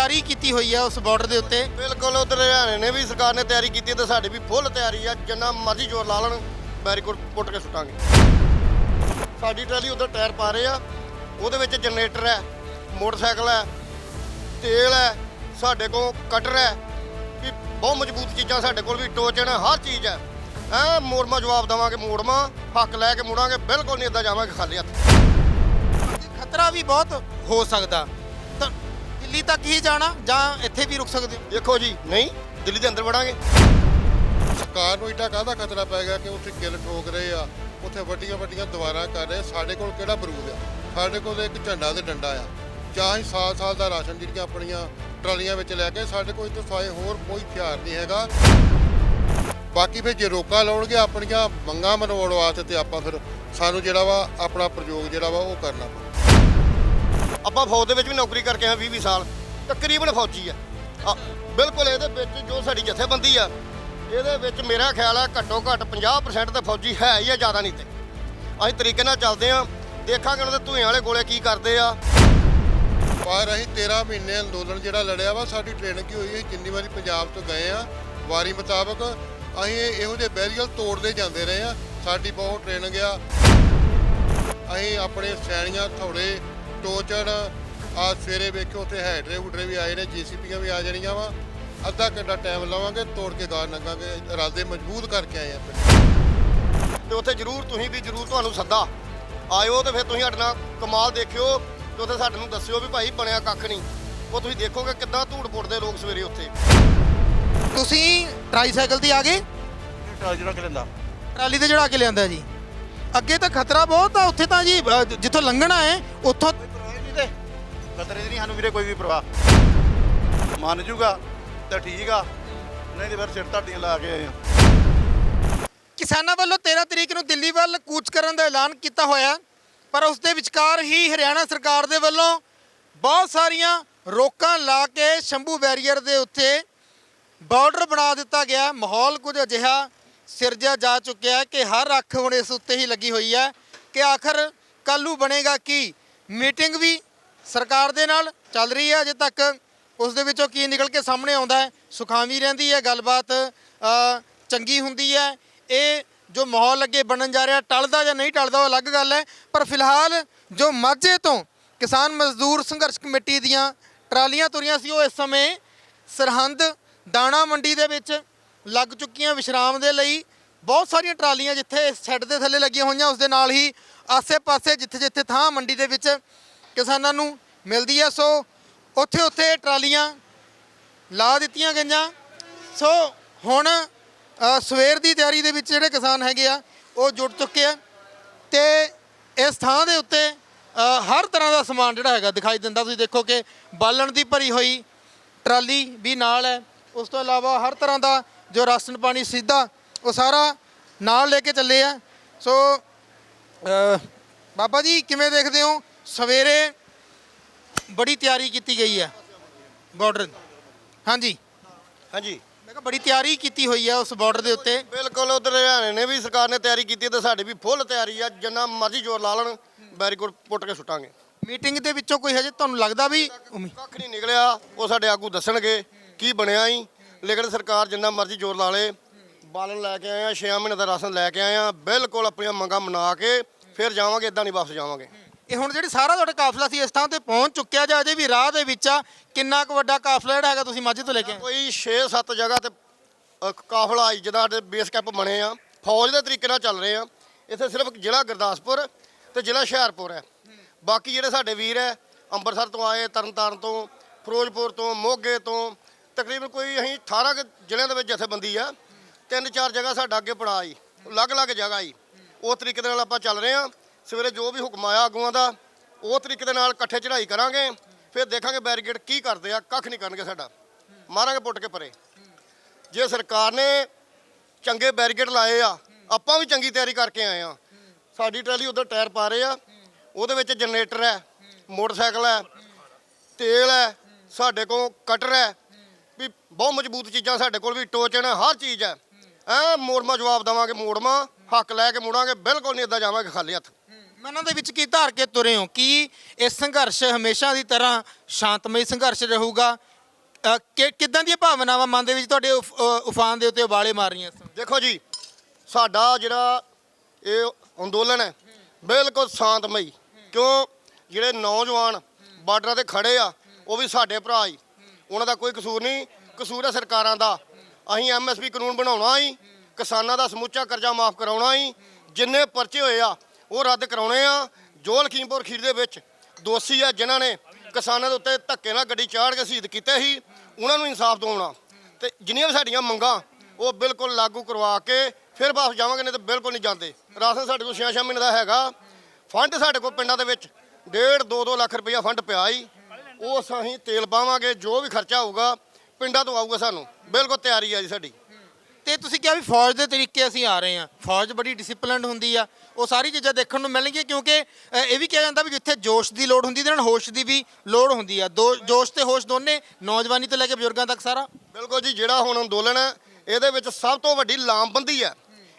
ਤਿਆਰੀ ਕੀਤੀ ਹੋਈ ਹੈ ਉਸ ਬਾਰਡਰ ਦੇ ਉੱਤੇ? ਬਿਲਕੁਲ ਉਧਰ ਹਰਿਆਣੇ ਨੇ ਵੀ ਸਰਕਾਰ ਨੇ ਤਿਆਰੀ ਕੀਤੀ ਤੇ ਸਾਡੀ ਵੀ ਫੁੱਲ ਤਿਆਰੀ ਆ। ਜਿੰਨਾ ਮਰਜ਼ੀ ਜ਼ੋਰ ਲਾ ਲੈਣ ਬੈਰੀਕੋਡ ਪੁੱਟ ਕੇ ਸੁੱਟਾਂਗੇ। ਸਾਡੀ ਟਰਾਲੀ ਉਧਰ ਟਾਇਰ ਪਾ ਰਹੇ ਆ। ਉਹਦੇ ਵਿੱਚ ਜਨਰੇਟਰ ਹੈ ਮੋਟਰਸਾਈਕਲ ਹੈ ਤੇਲ ਹੈ ਸਾਡੇ ਕੋਲ ਕਟਰ ਹੈ। ਵੀ ਬਹੁਤ ਮਜ਼ਬੂਤ ਚੀਜ਼ਾਂ ਸਾਡੇ ਕੋਲ ਵੀ ਟੋਚਨ ਹੈ, ਹਰ ਚੀਜ਼ ਹੈ। ਐ ਮੋੜਮਾ ਜਵਾਬ ਦੇਵਾਂਗੇ ਮੋੜਮਾ ਹੱਕ ਲੈ ਕੇ ਮੁੜਾਂਗੇ ਬਿਲਕੁਲ ਨਹੀਂ ਇਦਾਂ ਜਾਵਾਂਗੇ ਖਾਲੀ ਹੱਥ। ਖਤਰਾ ਵੀ ਬਹੁਤ ਹੋ ਸਕਦਾ। ਦਿੱਲੀ ਤੱਕ ਹੀ ਜਾਣਾ ਜਾਂ ਇੱਥੇ ਵੀ ਰੁਕ ਸਕਦੇ ਹੋ? ਦੇਖੋ ਜੀ, ਨਹੀਂ, ਦਿੱਲੀ ਦੇ ਅੰਦਰ ਵੜਾਂਗੇ। ਸਰਕਾਰ ਨੂੰ ਏਡਾ ਕਾਹਦਾ ਖਤਰਾ ਪੈ ਗਿਆ ਕਿ ਉੱਥੇ ਕਿਲ ਠੋਕ ਰਹੇ ਆ, ਉੱਥੇ ਵੱਡੀਆਂ ਵੱਡੀਆਂ ਦੀਵਾਰਾਂ ਕਰ ਰਹੇ ਸਾਡੇ ਕੋਲ ਕਿਹੜਾ ਬਰੂਦ ਆ? ਸਾਡੇ ਕੋਲ ਇੱਕ ਝੰਡਾ ਤੇ ਡੰਡਾ ਆ। ਜਾਂ ਹੀ ਸਾਲ ਸਾਲ ਦਾ ਰਾਸ਼ਨ ਜਿਹੜੀਆਂ ਆਪਣੀਆਂ ਟਰਾਲੀਆਂ ਵਿੱਚ ਲੈ ਕੇ ਸਾਡੇ ਕੋਲ ਇੱਥੇ ਸਾਏ ਹੋਰ ਕੋਈ ਹਥਿਆਰ ਨਹੀਂ ਹੈਗਾ। ਬਾਕੀ ਫਿਰ ਜੇ ਰੋਕਾ ਲਾਉਣਗੇ ਆਪਣੀਆਂ ਮੰਗਾਂ ਮਨਵਾਉਣ ਵਾਸਤੇ ਤੇ ਆਪਾਂ ਫਿਰ ਸਾਨੂੰ ਜਿਹੜਾ ਵਾ, ਆਪਣਾ ਪ੍ਰਯੋਗ ਜਿਹੜਾ ਵਾ ਉਹ ਕਰਨਾ ਪਊ। ਆਪਾਂ ਫੌਜ ਦੇ ਵਿੱਚ ਵੀ ਨੌਕਰੀ ਕਰਕੇ ਆਏ 20 20 ਸਾਲ ਤਕਰੀਬਨ ਫੌਜੀ ਆ। ਆ, ਬਿਲਕੁਲ ਇਹਦੇ ਵਿੱਚ ਜੋ ਸਾਡੀ ਜਥੇਬੰਦੀ ਆ ਇਹਦੇ ਵਿੱਚ ਮੇਰਾ ਖਿਆਲ ਆ ਘੱਟੋ ਘੱਟ 50% ਤਾਂ ਫੌਜੀ ਹੈ ਹੀ ਆ ਜ਼ਿਆਦਾ ਨਹੀਂ ਤੇ। ਅਸੀਂ ਤਰੀਕੇ ਨਾਲ ਚੱਲਦੇ ਆ ਦੇਖਾਂਗੇ ਉਹਨਾਂ ਦੇ ਧੂਏ ਵਾਲੇ ਗੋਲੇ ਕੀ ਕਰਦੇ ਆ। ਪਰ ਅਸੀਂ 13 ਮਹੀਨੇ ਅੰਦੋਲਨ ਜਿਹੜਾ ਲੜਿਆ ਵਾ ਸਾਡੀ ਟ੍ਰੇਨਿੰਗ ਕੀ ਹੋਈ ਹੈ ਜਿੰਨੀ ਵਾਰੀ ਪੰਜਾਬ ਤੋਂ ਗਏ ਆ ਵਾਰੀ ਮੁਤਾਬਕ ਅਸੀਂ ਇਹੋ ਜਿਹੇ ਬੈਰੀਅਲ ਤੋੜਦੇ ਜਾਂਦੇ ਰਹੇ ਆ ਸਾਡੀ ਬਹੁਤ ਟ੍ਰੇਨਿੰਗ ਆ ਅਸੀਂ ਆਪਣੇ ਸੈਣੀਆਂ ਥੋੜੇ ਟੋਚਣ ਆ ਸਵੇਰੇ ਵੇਖਿਓ ਉੱਥੇ ਹੈਡਰੇ ਹੁਡਰੇ ਵੀ ਆਏ ਨੇ ਜੀਸੀਪੀਆਂ ਵੀ ਆ ਜਾਣੀਆਂ ਵਾ। ਅੱਧਾ ਘੰਟਾ ਟਾਈਮ ਲਵਾਂਗੇ ਤੋੜ ਕੇ ਗਾਰ ਲੰਘਾਂਗੇ ਇਰਾਦੇ ਮਜ਼ਬੂਤ ਕਰਕੇ ਆਏ ਆ ਤੇ ਉੱਥੇ ਜ਼ਰੂਰ ਤੁਸੀਂ ਵੀ ਜ਼ਰੂਰ ਤੁਹਾਨੂੰ ਸੱਦਾ। ਆਇਓ ਤੇ ਫਿਰ ਤੁਸੀਂ ਸਾਡੇ ਨਾਲ ਕਮਾਲ ਦੇਖਿਓ ਤੇ ਉੱਥੇ ਸਾਡੇ ਨੂੰ ਦੱਸਿਓ ਵੀ ਭਾਈ ਬਣਿਆ ਕੱਖ ਨਹੀਂ। ਉਹ ਤੁਸੀਂ ਦੇਖੋਗੇ ਕਿੱਦਾਂ ਧੂੜ ਪੁੱਟਦੇ ਲੋਕ ਸਵੇਰੇ ਉੱਥੇ। ਤੁਸੀਂ ਟਰਾਈਸਾਈਕਲ ਤੇ ਆ ਗਏ? ਟਰਾਲੀ ਜਿਹੜਾ ਕਿ ਲੈਂਦਾ ਟਰਾਲੀ ਤੇ ਚੜਾ ਕੇ ਲਿਆਂਦਾ ਜੀ। ਅੱਗੇ ਤਾਂ ਖਤਰਾ ਬਹੁਤ ਆ ਉੱਥੇ ਤਾਂ ਜੀ ਅ, ਜਿੱਥੋਂ ਲੰਘਣਾ ਹੈ ਉੱਥੋਂ ਖਤਰੇ ਦੀ ਨਹੀਂ, ਸਾਨੂੰ ਵੀਰੇ ਕੋਈ ਵੀ ਪਰਵਾਹ। ਮੰਨ ਜੂਗਾ ਤਾਂ ਠੀਕ ਆ, ਨਹੀਂ ਤੇ ਫਿਰ ਸਿਰ ਧਾਡੀਆਂ ਲਾ ਕੇ ਆਏ ਆ। ਕਿਸਾਨਾਂ ਵੱਲੋਂ 13 ਤਰੀਕ ਨੂੰ ਦਿੱਲੀ ਵੱਲ ਕੂਚ ਕਰਨ ਦਾ ਐਲਾਨ ਕੀਤਾ ਹੋਇਆ ਪਰ ਉਸ ਦੇ ਵਿਚਕਾਰ ਹੀ ਹਰਿਆਣਾ ਸਰਕਾਰ ਦੇ ਵੱਲੋਂ ਬਹੁਤ ਸਾਰੀਆਂ ਰੋਕਾਂ ਲਾ ਕੇ ਸ਼ੰਭੂ ਬੈਰੀਅਰ ਦੇ ਉੱਤੇ ਬਾਰਡਰ ਬਣਾ ਦਿੱਤਾ ਗਿਆ। ਮਾਹੌਲ ਕੁਝ ਅਜਿਹਾ ਸਿਰਜਿਆ ਜਾ ਚੁੱਕਿਆ ਕਿ ਹਰ ਅੱਖ ਹੁਣ ਇਸ ਉੱਤੇ ਹੀ ਲੱਗੀ ਹੋਈ ਹੈ ਕਿ ਆਖਰ ਕੱਲੂ ਬਣੇਗਾ ਕੀ? ਮੀਟਿੰਗ ਵੀ ਸਰਕਾਰ ਦੇ ਨਾਲ ਚੱਲ ਰਹੀ ਹੈ, ਅਜੇ ਤੱਕ ਉਸ ਦੇ ਵਿੱਚੋਂ ਕੀ ਨਿਕਲ ਕੇ ਸਾਹਮਣੇ ਆਉਂਦਾ ਹੈ, ਸੁਖਾਵੀ ਰਹਿੰਦੀ ਹੈ, ਗੱਲਬਾਤ ਚੰਗੀ ਹੁੰਦੀ ਹੈ। ਇਹ ਜੋ ਮਾਹੌਲ ਅੱਗੇ ਬਣਨ ਜਾ ਰਿਹਾ, ਟਲਦਾ ਜਾਂ ਨਹੀਂ ਟਲਦਾ, ਉਹ ਅਲੱਗ ਗੱਲ ਹੈ। ਪਰ ਫਿਲਹਾਲ ਜੋ ਮਾਝੇ ਤੋਂ ਕਿਸਾਨ ਮਜ਼ਦੂਰ ਸੰਘਰਸ਼ ਕਮੇਟੀ ਦੀਆਂ ਟਰਾਲੀਆਂ ਤੁਰੀਆਂ ਸੀ, ਉਹ ਇਸ ਸਮੇਂ ਸਰਹੰਦ ਦਾਣਾ ਮੰਡੀ ਦੇ ਵਿੱਚ ਲੱਗ ਚੁੱਕੀਆਂ ਵਿਸ਼ਰਾਮ ਦੇ ਲਈ। ਬਹੁਤ ਸਾਰੀਆਂ ਟਰਾਲੀਆਂ ਜਿੱਥੇ ਇਸ ਸ਼ੈੱਡ ਦੇ ਥੱਲੇ ਲੱਗੀਆਂ ਹੋਈਆਂ, ਉਸ ਦੇ ਨਾਲ ਹੀ ਆਸੇ-ਪਾਸੇ ਜਿੱਥੇ-ਜਿੱਥੇ ਥਾਂ ਮੰਡੀ ਦੇ ਵਿੱਚ ਕਿਸਾਨਾਂ ਨੂੰ ਮਿਲਦੀ ਹੈ ਸੋ ਉੱਥੇ-ਉੱਥੇ ਟਰਾਲੀਆਂ ਲਾ ਦਿੱਤੀਆਂ ਗਈਆਂ। ਸੋ ਹੁਣ ਸਵੇਰ ਦੀ ਤਿਆਰੀ ਦੇ ਵਿੱਚ ਜਿਹੜੇ ਕਿਸਾਨ ਹੈਗੇ ਆ, ਉਹ ਜੁੜ ਚੁੱਕੇ ਆ। ਤੇ ਇਸ ਥਾਂ ਦੇ ਉੱਤੇ ਹਰ ਤਰ੍ਹਾਂ ਦਾ ਸਮਾਨ ਜਿਹੜਾ ਹੈਗਾ ਦਿਖਾਈ ਦਿੰਦਾ। ਤੁਸੀਂ ਦੇਖੋ ਕਿ ਬਾਲਣ ਦੀ ਭਰੀ ਹੋਈ ਟਰਾਲੀ ਵੀ ਨਾਲ ਹੈ। ਉਸ ਤੋਂ ਇਲਾਵਾ ਹਰ ਤਰ੍ਹਾਂ ਦਾ ਜੋ ਰਾਸ਼ਨ ਪਾਣੀ ਸਿੱਧਾ, ਉਹ ਸਾਰਾ ਨਾਲ ਲੈ ਕੇ ਚੱਲੇ ਆ। ਸੋ ਬਾਬਾ ਜੀ, ਕਿਵੇਂ ਦੇਖਦੇ ਹੋ? ਸਵੇਰੇ ਬੜੀ ਤਿਆਰੀ ਕੀਤੀ ਗਈ ਹੈ। ਬਾਰਡਰ ਹਾਂਜੀ। ਹਾਂਜੀ। ਮੈਂ ਕਿਹਾ ਬੜੀ ਤਿਆਰੀ ਕੀਤੀ ਹੋਈ ਹੈ ਉਸ ਬਾਰਡਰ ਦੇ ਉੱਤੇ। ਬਿਲਕੁਲ ਉਧਰ ਹਰਿਆਣੇ ਨੇ ਵੀ ਸਰਕਾਰ ਨੇ ਤਿਆਰੀ ਕੀਤੀ ਤੇ ਸਾਡੀ ਵੀ ਫੁੱਲ ਤਿਆਰੀ ਆ। ਜਿੰਨਾ ਮਰਜ਼ੀ ਜ਼ੋਰ ਲਾ ਲੈਣ ਬੈਰੀਕੋਡ ਪੁੱਟ ਕੇ ਸੁੱਟਾਂਗੇ। ਮੀਟਿੰਗ ਦੇ ਵਿੱਚੋਂ ਕੋਈ ਹਜੇ ਤੁਹਾਨੂੰ ਲੱਗਦਾ ਵੀ ਕੱਖ ਨਹੀਂ ਨਿਕਲਿਆ। ਉਹ ਸਾਡੇ ਆਗੂ ਦੱਸਣਗੇ ਕੀ ਬਣਿਆ ਹੀ ਲੇਕਿਨ ਸਰਕਾਰ ਜਿੰਨਾ ਮਰਜ਼ੀ ਜ਼ੋਰ ਲਾ ਲੇ। ਬਾਲਣ ਲੈ ਕੇ ਆਏ ਆ 6 ਮਹੀਨੇ ਦਾ ਰਾਸ਼ਨ ਲੈ ਕੇ ਆਏ ਆ। ਬਿਲਕੁਲ ਆਪਣੀਆਂ ਮੰਗਾਂ ਮਨਾ ਕੇ ਫਿਰ ਜਾਵਾਂਗੇ ਇਦਾਂ ਨਹੀਂ ਵਾਪਸ ਜਾਵਾਂਗੇ। ਇਹ ਹੁਣ ਜਿਹੜੀ ਸਾਰਾ ਤੁਹਾਡਾ ਕਾਫਲਾ ਸੀ ਇਸ ਥਾਂ ਤੇ ਪਹੁੰਚ ਚੁੱਕਿਆ ਜਾਂ ਅਜੇ ਵੀ ਰਾਹ ਦੇ ਵਿੱਚ ਆ ਕਿੰਨਾ ਕੁ ਵੱਡਾ ਕਾਫਲਾ ਜਿਹੜਾ ਹੈਗਾ ਤੁਸੀਂ ਮਾਝੇ ਤੋਂ ਲੈ ਕੇ ਆਏ? ਕੋਈ 6-7 ਜਗ੍ਹਾ ਤੇ ਅ, ਕਾਫਲਾ ਆਈ ਜਿਹਦਾ ਸਾਡੇ ਬੇਸ ਕੈਂਪ ਬਣੇ ਆ। ਫੌਜ ਦੇ ਤਰੀਕੇ ਨਾਲ ਚੱਲ ਰਹੇ ਆ। ਇੱਥੇ ਸਿਰਫ ਜ਼ਿਲ੍ਹਾ ਗੁਰਦਾਸਪੁਰ ਤੇ ਜ਼ਿਲ੍ਹਾ ਹੁਸ਼ਿਆਰਪੁਰ ਹੈ। ਬਾਕੀ ਜਿਹੜੇ ਸਾਡੇ ਵੀਰ ਹੈ ਅੰਮ੍ਰਿਤਸਰ ਤੋਂ ਆਏ ਤਰਨਤਾਰਨ ਤੋਂ ਫਿਰੋਜ਼ਪੁਰ ਤੋਂ ਮੋਗੇ ਤੋਂ ਤਕਰੀਬਨ ਕੋਈ ਅਸੀਂ 18 ਕੁ ਜ਼ਿਲ੍ਹਿਆਂ ਦੇ ਵਿੱਚ ਜਥੇਬੰਦੀ ਆ। ਤਿੰਨ ਚਾਰ ਜਗ੍ਹਾ ਸਾਡਾ ਅੱਗੇ ਪੜਾਅ ਆਈ ਅਲੱਗ-ਅਲੱਗ ਜਗ੍ਹਾ ਆਈ। ਉਸ ਤਰੀਕੇ ਦੇ ਨਾਲ ਆਪਾਂ ਚੱਲ ਰਹੇ ਆ। ਸਵੇਰੇ ਜੋ ਵੀ ਹੁਕਮ ਆਇਆ ਆਗੂਆਂ ਦਾ, ਉਹ ਤਰੀਕੇ ਦੇ ਨਾਲ ਇਕੱਠੇ ਚੜ੍ਹਾਈ ਕਰਾਂਗੇ, ਫਿਰ ਦੇਖਾਂਗੇ ਬੈਰੀਕੇਡ ਕੀ ਕਰਦੇ ਆ, ਕੱਖ ਨਹੀਂ ਕਰਨਗੇ ਸਾਡਾ। ਮਾਰਾਂਗੇ ਪੁੱਟ ਕੇ ਪਰੇ। ਜੇ ਸਰਕਾਰ ਨੇ ਚੰਗੇ ਬੈਰੀਕੇਡ ਲਾਏ ਆ, ਆਪਾਂ ਵੀ ਚੰਗੀ ਤਿਆਰੀ ਕਰਕੇ ਆਏ ਆ। ਸਾਡੀ ਟਰਾਲੀ ਉਧਰ ਟਾਇਰ ਪਾ ਰਹੇ ਆ, ਉਹਦੇ ਵਿੱਚ ਜਨਰੇਟਰ ਹੈ, ਮੋਟਰਸਾਈਕਲ ਹੈ, ਤੇਲ ਹੈ, ਸਾਡੇ ਕੋਲ ਕਟਰ ਹੈ, ਵੀ ਬਹੁਤ ਮਜ਼ਬੂਤ ਚੀਜ਼ਾਂ ਸਾਡੇ ਕੋਲ, ਵੀ ਟੋਚਨ ਹੈ ਹਰ ਚੀਜ਼ ਹੈ। ਐ ਮੋੜਮਾ ਜਵਾਬ ਦੇਵਾਂਗੇ, ਮੋੜਮਾ, ਹੱਕ ਲੈ ਕੇ ਮੁੜਾਂਗੇ, ਬਿਲਕੁਲ ਨਹੀਂ ਇਦਾਂ ਜਾਵਾਂਗੇ ਖਾਲੀ ਹੱਥ। ਮਨਾਂ ਦੇ ਵਿੱਚ ਕੀ ਧਾਰ ਕੇ ਤੁਰੇ ਹੋ? ਕੀ ਇਹ ਸੰਘਰਸ਼ ਹਮੇਸ਼ਾ ਦੀ ਤਰ੍ਹਾਂ ਸ਼ਾਂਤਮਈ ਸੰਘਰਸ਼ ਰਹੂਗਾ? ਅ, ਕਿ- ਕਿੱਦਾਂ ਦੀਆਂ ਭਾਵਨਾਵਾਂ ਮਨ ਦੇ ਵਿੱਚ ਤੁਹਾਡੇ ਉਫ- ਅ, ਉਫਾਨ ਦੇ ਉੱਤੇ ਉਬਾਲੇ ਮਾਰ ਰਹੀਆਂ ਇਸ ਸਮੇਂ? ਦੇਖੋ ਜੀ ਸਾਡਾ ਜਿਹੜਾ ਇਹ ਅੰਦੋਲਨ ਹੈ ਬਿਲਕੁਲ ਸ਼ਾਂਤਮਈ। ਕਿਉਂ? ਜਿਹੜੇ ਨੌਜਵਾਨ ਬਾਰਡਰਾਂ ਤੇ ਖੜੇ ਆ ਉਹ ਵੀ ਸਾਡੇ ਭਰਾ ਹੀ। ਉਹਨਾਂ ਦਾ ਕੋਈ ਕਸੂਰ ਨਹੀਂ। ਕਸੂਰ ਹੈ ਸਰਕਾਰਾਂ ਦਾ। ਅਸੀਂ ਐਮਐਸਪੀ ਕਾਨੂੰਨ ਬਣਾਉਣਾ ਹੀ ਕਿਸਾਨਾਂ ਦਾ ਸਮੁੱਚਾ ਕਰਜ਼ਾ ਮਾਫ ਕਰਾਉਣਾ ਹੀ। ਜਿੰਨੇ ਪਰਚੇ ਹੋਏ ਆ ਉਹ ਰੱਦ ਕਰਾਉਣੇ ਆ ਜੋ ਲਖੀਮਪੁਰ ਖੀਰ ਦੇ ਵਿੱਚ। ਦੋਸ਼ੀ ਆ ਜਿਨ੍ਹਾਂ ਨੇ ਕਿਸਾਨਾਂ ਦੇ ਉੱਤੇ ਧੱਕੇ ਨਾਲ ਗੱਡੀ ਚਾੜ ਕੇ ਸ਼ਹੀਦ ਕੀਤੇ ਸੀ। ਉਹਨਾਂ ਨੂੰ ਇਨਸਾਫ ਦਿਵਾਉਣਾ। ਤੇ ਜਿੰਨੀਆਂ ਵੀ ਸਾਡੀਆਂ ਮੰਗਾਂ, ਉਹ ਬਿਲਕੁਲ ਲਾਗੂ ਕਰਵਾ ਕੇ ਫਿਰ ਵਾਪਸ ਜਾਵਾਂਗੇ, ਨਹੀਂ ਤਾਂ ਬਿਲਕੁਲ ਨਹੀਂ ਜਾਂਦੇ। ਰਾਸ਼ਨ ਸਾਡੇ ਕੋਲ 6-6 ਮਹੀਨੇ ਦਾ ਹੈਗਾ। ਫੰਡ ਸਾਡੇ ਕੋਲ ਪਿੰਡਾਂ ਦੇ ਵਿੱਚ 1.5 2-2 ਲੱਖ ਰੁਪਈਆ ਫੰਡ ਪਿਆ ਹੀ ਉਹ ਅਸੀਂ ਤੇਲ ਪਾਵਾਂਗੇ, ਜੋ ਵੀ ਖਰਚਾ ਹੋਊਗਾ, ਪਿੰਡਾਂ ਤੋਂ ਆਊਗਾ ਸਾਨੂੰ। ਬਿਲਕੁਲ ਤਿਆਰੀ ਆ ਜੀ ਸਾਡੀ। ਤੇ ਤੁਸੀਂ ਕਿਹਾ ਵੀ ਫੌਜ ਦੇ ਤਰੀਕੇ ਅਸੀਂ ਆ ਰਹੇ ਹਾਂ। ਫੌਜ ਬੜੀ ਡਿਸਪਲਿਨਡ ਹੁੰਦੀ ਆ। ਉਹ ਸਾਰੀ ਚੀਜ਼ਾਂ ਦੇਖਣ ਨੂੰ ਮਿਲਣਗੀਆਂ ਕਿਉਂਕਿ ਅ, ਇਹ ਵੀ ਕਿਹਾ ਜਾਂਦਾ ਵੀ ਜਿੱਥੇ ਜੋਸ਼ ਦੀ ਲੋੜ ਹੁੰਦੀ ਤੇ ਨਾਲ ਹੋਸ਼ ਦੀ ਵੀ ਲੋੜ ਹੁੰਦੀ ਆ। ਦੋ ਜੋਸ਼ ਤੇ ਹੋਸ਼ ਦੋਨੇ ਨੌਜਵਾਨੀ ਤੋਂ ਲੈ ਕੇ ਬਜ਼ੁਰਗਾਂ ਤੱਕ ਸਾਰਾ। ਬਿਲਕੁਲ ਜੀ ਜਿਹੜਾ ਹੁਣ ਅੰਦੋਲਨ ਹੈ ਇਹਦੇ ਵਿੱਚ ਸਭ ਤੋਂ ਵੱਡੀ ਲਾਮਬੰਦੀ ਹੈ।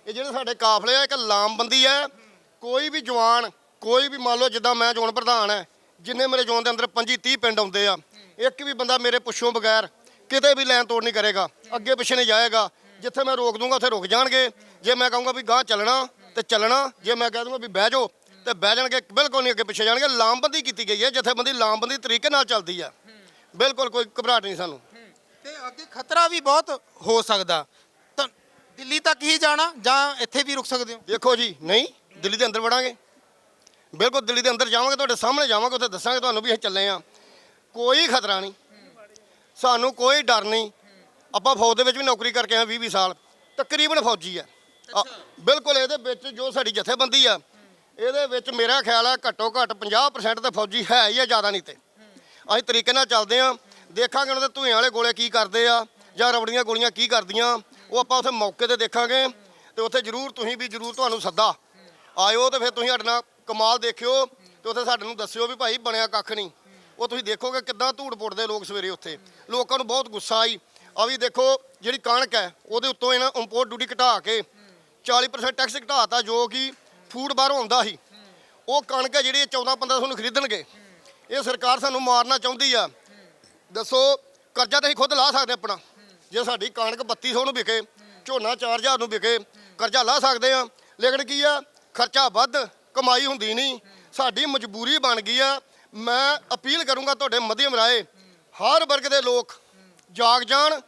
ਇਹ ਜਿਹੜੇ ਸਾਡੇ ਕਾਫਲੇ ਆ ਇੱਕ ਲਾਮਬੰਦੀ ਹੈ। ਕੋਈ ਵੀ ਜਵਾਨ ਕੋਈ ਵੀ ਮੰਨ ਲਓ ਜਿੱਦਾਂ ਮੈਂ ਜੋਨ ਪ੍ਰਧਾਨ ਹੈ ਜਿੰਨੇ ਮੇਰੇ ਜੋਨ ਦੇ ਅੰਦਰ 25 30 ਪਿੰਡ ਆਉਂਦੇ ਆ ਇੱਕ ਵੀ ਬੰਦਾ ਮੇਰੇ ਪੁੱਛੋਂ ਬਗੈਰ ਕਿਤੇ ਵੀ ਲੈਣ ਤੋੜ ਨਹੀਂ ਕਰੇਗਾ। ਅੱਗੇ ਪਿੱਛੇ ਨਹੀਂ ਜਾਏਗਾ। ਜਿੱਥੇ ਮੈਂ ਰੋਕ ਦੂੰਗਾ ਉੱਥੇ ਰੁਕ ਜਾਣਗੇ। ਜੇ ਮੈਂ ਕਹੂੰਗਾ ਵੀ ਗਾਂ ਚੱਲਣਾ ਤੇ ਚੱਲਣਾ ਜੇ ਮੈਂ ਕਹਿ ਦੂੰਗਾ ਵੀ ਬਹਿ ਜਾਓ ਤੇ ਬਹਿ ਜਾਣਗੇ ਬਿਲਕੁਲ ਨਹੀਂ ਅੱਗੇ ਪਿੱਛੇ ਜਾਣਗੇ। ਲਾਮਬੰਦੀ ਕੀਤੀ ਗਈ ਹੈ ਜਥੇਬੰਦੀ ਲਾਮਬੰਦੀ ਤਰੀਕੇ ਨਾਲ ਚੱਲਦੀ ਆ। ਬਿਲਕੁਲ ਕੋਈ ਘਬਰਾਹਟ ਨਹੀਂ ਸਾਨੂੰ। ਤੇ ਅੱਗੇ ਖਤਰਾ ਵੀ ਬਹੁਤ ਹੋ ਸਕਦਾ। ਤਾਂ ਦਿੱਲੀ ਤੱਕ ਹੀ ਜਾਣਾ ਜਾਂ ਇੱਥੇ ਵੀ ਰੁਕ ਸਕਦੇ ਹੋ? ਦੇਖੋ ਜੀ ਨਹੀਂ ਦਿੱਲੀ ਦੇ ਅੰਦਰ ਵੜਾਂਗੇ। ਬਿਲਕੁਲ ਦਿੱਲੀ ਦੇ ਅੰਦਰ ਜਾਵਾਂਗੇ ਤੁਹਾਡੇ ਸਾਹਮਣੇ ਜਾਵਾਂਗੇ ਉੱਥੇ ਦੱਸਾਂਗੇ ਤੁਹਾਨੂੰ ਵੀ ਅਸੀਂ ਚੱਲੇ ਆ ਕੋਈ ਖਤਰਾ ਨਹੀਂ। ਸਾਨੂੰ ਕੋਈ ਡਰ ਨਹੀਂ। ਆਪਾਂ ਫੌਜ ਦੇ ਵਿੱਚ ਵੀ ਨੌਕਰੀ ਕਰਕੇ ਆਏ 20 20 ਸਾਲ। ਤਕਰੀਬਨ ਫੌਜੀ ਆ। ਆ, ਬਿਲਕੁਲ ਇਹਦੇ ਵਿੱਚ ਜੋ ਸਾਡੀ ਜਥੇਬੰਦੀ ਆ ਇਹਦੇ ਵਿੱਚ ਮੇਰਾ ਖਿਆਲ ਹੈ ਘੱਟੋ ਘੱਟ 50% ਤੇ ਫੌਜੀ ਹੈ ਹੀ ਆ ਜ਼ਿਆਦਾ ਨਹੀਂ ਤੇ। ਅਸੀਂ ਤਰੀਕੇ ਨਾਲ ਚੱਲਦੇ ਆ ਦੇਖਾਂਗੇ ਉਹਨਾਂ ਦੇ ਧੂਏ ਵਾਲੇ ਗੋਲੇ ਕੀ ਕਰਦੇ ਆ ਜਾਂ ਰਬੜੀਆਂ ਗੋਲੀਆਂ ਕੀ ਕਰਦੀਆਂ ਉਹ ਆਪਾਂ ਉੱਥੇ ਮੌਕੇ ਤੇ ਦੇਖਾਂਗੇ ਤੇ ਉੱਥੇ ਜ਼ਰੂਰ ਤੁਸੀਂ ਵੀ ਜ਼ਰੂਰ ਤੁਹਾਨੂੰ ਸੱਦਾ। ਆਇਓ ਤੇ ਫਿਰ ਤੁਸੀਂ ਸਾਡੇ ਨਾਲ ਕਮਾਲ ਦੇਖਿਓ ਤੇ ਉੱਥੇ ਸਾਡੇ ਨੂੰ ਦੱਸਿਓ ਵੀ ਭਾਈ ਬਣਿਆ ਕੱਖ ਨਹੀਂ। ਉਹ ਤੁਸੀਂ ਦੇਖੋਗੇ ਕਿੱਦਾਂ ਧੂੜ ਪੁੱਟਦੇ ਲੋਕ ਸਵੇਰੇ ਉੱਥੇ। ਲੋਕਾਂ ਨੂੰ ਬਹੁਤ ਗੁੱਸਾ ਆਈ। ਆ ਵੀ ਦੇਖੋ, ਜਿਹੜੀ ਕਣਕ ਹੈ, ਉਹਦੇ ਉੱਤੋਂ ਇਹਨਾਂ ਇੰਪੋਰਟ ਡਿਊਟੀ ਘਟਾ ਕੇ 40% ਟੈਕਸ ਘਟਾਤਾ, ਜੋ ਕਿ ਫੂਡ ਬਾਹਰੋਂ ਆਉਂਦਾ ਸੀ। ਉਹ ਕਣਕ ਹੈ ਜਿਹੜੀ 14 1500 ਨੂੰ ਖਰੀਦਣਗੇ। ਇਹ ਸਰਕਾਰ ਸਾਨੂੰ ਮਾਰਨਾ ਚਾਹੁੰਦੀ ਆ। ਦੱਸੋ, ਕਰਜ਼ਾ ਤਾਂ ਅਸੀਂ ਖੁਦ ਲਾ ਸਕਦੇ ਆਪਣਾ। ਜੇ ਸਾਡੀ ਕਣਕ 3200 ਨੂੰ ਵਿਕੇ, ਝੋਨਾ 4000 ਨੂੰ ਵਿਕੇ, ਕਰਜ਼ਾ ਲਾ ਸਕਦੇ ਆ ਲੇਕਿਨ ਕੀ ਆ, ਖਰਚਾ ਵੱਧ, ਕਮਾਈ ਹੁੰਦੀ ਨਹੀਂ। ਸਾਡੀ ਮਜਬੂਰੀ ਬਣ ਗਈ ਆ। ਮੈਂ ਅਪੀਲ ਕਰੂੰਗਾ ਤੁਹਾਡੇ ਮਧਿਅਮ ਰਾਏ, ਹਰ ਵਰਗ ਦੇ ਲੋਕ ਜਾਗ ਜਾਣ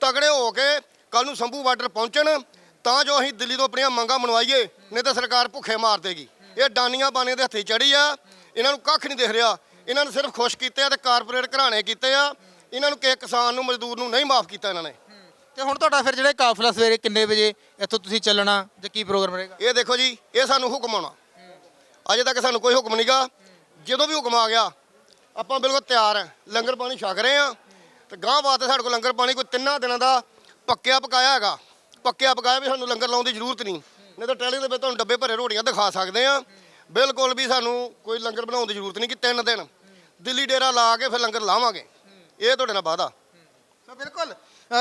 ਤਗੜੇ ਹੋ ਕੇ ਕੱਲ ਨੂੰ ਸੰਭੂ ਬਾਰਡਰ ਪਹੁੰਚਣ ਤਾਂ ਜੋ ਅਸੀਂ ਦਿੱਲੀ ਤੋਂ ਆਪਣੀਆਂ ਮੰਗਾਂ ਮਨਵਾਈਏ ਨਹੀਂ ਤਾਂ ਸਰਕਾਰ ਭੁੱਖੇ ਮਾਰ ਦੇਗੀ। ਇਹ ਡਾਨੀਆਂ ਬਾਣੇ ਦੇ ਹੱਥੀ ਚੜੀ ਆ ਇਹਨਾਂ ਨੂੰ ਕੱਖ ਨਹੀਂ ਦਿਖ ਰਿਹਾ। ਇਹਨਾਂ ਨੂੰ ਸਿਰਫ ਖੁਸ਼ ਕੀਤੇ ਆ ਤੇ ਕਾਰਪੋਰੇਟ ਘਰਾਣੇ ਕੀਤੇ ਆ। ਇਹਨਾਂ ਨੂੰ ਕਿਸੇ ਕਿਸਾਨ ਨੂੰ ਮਜ਼ਦੂਰ ਨੂੰ ਨਹੀਂ ਮਾਫ ਕੀਤਾ ਇਹਨਾਂ ਨੇ। ਤੇ ਹੁਣ ਤੁਹਾਡਾ ਫਿਰ ਜਿਹੜਾ ਕਾਫਲਾ ਸਵੇਰੇ ਕਿੰਨੇ ਵਜੇ ਇੱਥੋਂ ਤੁਸੀਂ ਚੱਲਣਾ ਜਾਂ ਕੀ ਪ੍ਰੋਗਰਾਮ ਰਹੇਗਾ? ਇਹ ਦੇਖੋ ਜੀ ਇਹ ਸਾਨੂੰ ਹੁਕਮ ਆਉਣਾ। ਅਜੇ ਤੱਕ ਸਾਨੂੰ ਕੋਈ ਹੁਕਮ ਨਹੀਂਗਾ ਜਦੋਂ ਵੀ ਹੁਕਮ ਆ ਗਿਆ ਆਪਾਂ ਬਿਲਕੁਲ ਤਿਆਰ ਹਾਂ ਲੰਗਰ ਪਾਣੀ ਛਕ ਰਹੇ ਆ। ਤੇ ਗਾਂ ਵਾਸਤੇ ਸਾਡੇ ਕੋਲ ਲੰਗਰ ਪਾਣੀ ਕੋਈ ਤਿੰਨਾਂ ਦਿਨਾਂ ਦਾ ਪੱਕਿਆ ਪਕਾਇਆ ਹੈਗਾ। ਪੱਕਿਆ ਪਕਾਇਆ ਵੀ ਸਾਨੂੰ ਲੰਗਰ ਲਾਉਣ ਦੀ ਜ਼ਰੂਰਤ ਨਹੀਂ। ਨਹੀਂ ਤਾਂ ਟ੍ਰੇਲਿੰਗ ਦੇ ਵਿੱਚ ਤੁਹਾਨੂੰ ਡੱਬੇ ਭਰੇ ਰੋਟੀਆਂ ਦਿਖਾ ਸਕਦੇ ਆ ਬਿਲਕੁਲ ਵੀ ਸਾਨੂੰ ਕੋਈ ਲੰਗਰ ਬਣਾਉਣ ਦੀ ਜ਼ਰੂਰਤ ਨਹੀਂ ਕਿ ਤਿੰਨ ਦਿਨ। ਦਿੱਲੀ ਡੇਰਾ ਲਾ ਕੇ ਫਿਰ ਲੰਗਰ ਲਾਵਾਂਗੇ। ਇਹ ਤੁਹਾਡੇ ਨਾਲ ਵਾਅਦਾ। ਸੋ ਬਿਲਕੁਲ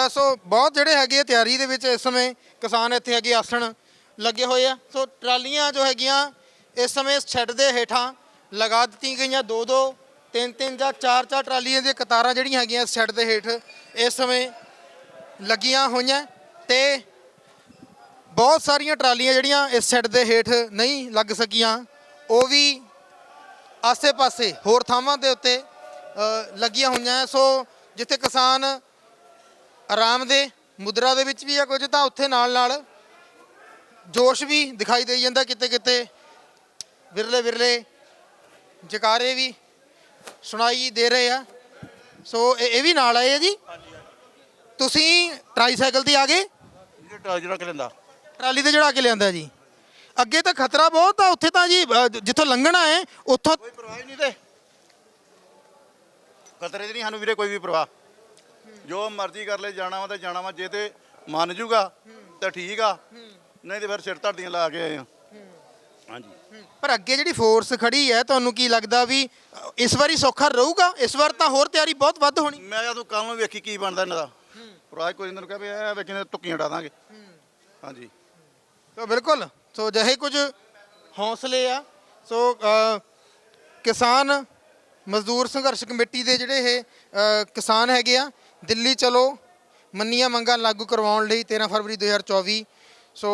ਸੋ ਬਹੁਤ ਜਿਹੜੇ ਹੈਗੇ ਆ ਤਿਆਰੀ ਦੇ ਵਿੱਚ ਇਸ ਸਮੇਂ ਕਿਸਾਨ ਇੱਥੇ ਹੈਗੇ ਆਸਣ ਲੱਗੇ ਹੋਏ ਆ। ਸੋ ਟਰਾਲੀਆਂ ਜੋ ਹੈਗੀਆਂ ਇਸ ਸਮੇਂ ਇਸ ਛੱਡ ਦੇ ਹੇਠਾਂ ਲਗਾ ਦਿੱਤੀਆਂ ਗਈਆਂ ਦੋ ਦੋ। ਤਿੰਨ ਤਿੰਨ ਜਾਂ ਚਾਰ ਚਾਰ ਟਰਾਲੀਆਂ ਦੀਆਂ ਕਤਾਰਾਂ ਜਿਹੜੀਆਂ ਹੈਗੀਆਂ ਇਸ ਛੱਡ ਦੇ ਹੇਠ ਇਸ ਸਮੇਂ ਲੱਗੀਆਂ ਹੋਈਆਂ ਤੇ ਬਹੁਤ ਸਾਰੀਆਂ ਟਰਾਲੀਆਂ ਜਿਹੜੀਆਂ ਇਸ ਛੱਡ ਦੇ ਹੇਠ ਨਹੀਂ ਲੱਗ ਸਕੀਆਂ ਉਹ ਵੀ ਆਸੇ-ਪਾਸੇ ਹੋਰ ਥਾਵਾਂ ਦੇ ਉੱਤੇ ਲੱਗੀਆਂ ਹੋਈਆਂ ਹੈ। ਸੋ ਜਿੱਥੇ ਕਿਸਾਨ ਆਰਾਮ ਦੇ, ਮੁਦਰਾ ਦੇ ਵਿੱਚ ਵੀ ਆ ਕੁਝ, ਤਾਂ ਉੱਥੇ ਨਾਲ ਨਾਲ ਜੋਸ਼ ਵੀ ਦਿਖਾਈ ਦੇ ਜਾਂਦਾ ਕਿਤੇ ਕਿਤੇ ਵਿਰਲੇ ਵਿਰਲੇ ਜਕਾਰੇ ਵੀ ਸੁਣਾਈ ਦੇ ਰਹੇ ਆ। ਸੋ ਇਹ ਇਹ ਵੀ ਨਾਲ ਆਏ ਆ ਜੀ। ਤੁਸੀਂ ਟਰਾਈਸਾਈਕਲ ਤੇ ਆ ਗਏ? ਜਿਹੜਾ ਜਿਹੜਾ ਕਿ ਲੈਂਦਾ ਟਰਾਲੀ ਤੇ ਚੜਾ ਕੇ ਲਿਆਂਦਾ ਜੀ। ਅੱਗੇ ਤਾਂ ਖਤਰਾ ਬਹੁਤ ਆ ਉੱਥੇ ਤਾਂ ਜੀ ਅ, ਜਿੱਥੋਂ ਲੰਘਣਾ ਹੈ ਉੱਥੋਂ ਕੋਈ ਪਰਵਾਹ ਹੀ ਨਹੀਂ ਤੇ। ਖਤਰੇ ਦੀ ਨਹੀਂ ਸਾਨੂੰ ਵੀਰੇ ਕੋਈ ਵੀ ਪਰਵਾਹ। ਜੋ ਮਰਜ਼ੀ ਕਰ ਲੈ ਜਾਣਾ ਵਾ ਤੇ ਜਾਣਾ ਵਾ ਜੇ ਤੇ ਮੰਨ ਜੂਗਾ ਤਾਂ ਠੀਕ ਆ। ਨਹੀਂ ਤੇ ਫਿਰ ਸਿਰ ਧੜਦੀਆਂ ਲਾ ਕੇ ਆਏ ਆ। ਹਾਂਜੀ। ਪਰ ਅੱਗੇ ਜਿਹੜੀ ਫੋਰਸ ਖੜੀ ਹੈ ਤੁਹਾਨੂੰ ਕੀ ਲੱਗਦਾ ਵੀ ਅ, ਇਸ ਵਾਰੀ ਸੌਖਾ ਰਹੂਗਾ? ਇਸ ਵਾਰ ਤਾਂ ਹੋਰ ਤਿਆਰੀ ਬਹੁਤ ਵੱਧ ਹੋਣੀ। ਮੈਂ ਜਦੋਂ ਕੱਲ ਨੂੰ ਵੇਖੀ ਕੀ ਬਣਦਾ ਇਹਨਾਂ ਦਾ। ਪਰਵਾਹ ਕੋਈ ਇਹਨਾਂ ਨੂੰ ਕਹੇ ਵੀ ਇਹ ਵੇਖੀ ਨੇ ਤੁੱਕੀਆਂ ਡਾ ਦਾਂਗੇ। ਹਾਂਜੀ। ਸੋ ਬਿਲਕੁਲ। ਸੋ ਜਿਹੇ ਕੁਝ ਹੌਸਲੇ ਆ। ਸੋ ਅ, ਕਿਸਾਨ ਮਜ਼ਦੂਰ ਸੰਘਰਸ਼ ਕਮੇਟੀ ਦੇ ਜਿਹੜੇ ਇਹ ਅ, ਕਿਸਾਨ ਹੈਗੇ ਆ ਦਿੱਲੀ ਚਲੋ ਮੰਨੀਆਂ ਮੰਗਾਂ ਲਾਗੂ ਕਰਵਾਉਣ ਲਈ 13 ਫਰਵਰੀ 2024 ਸੋ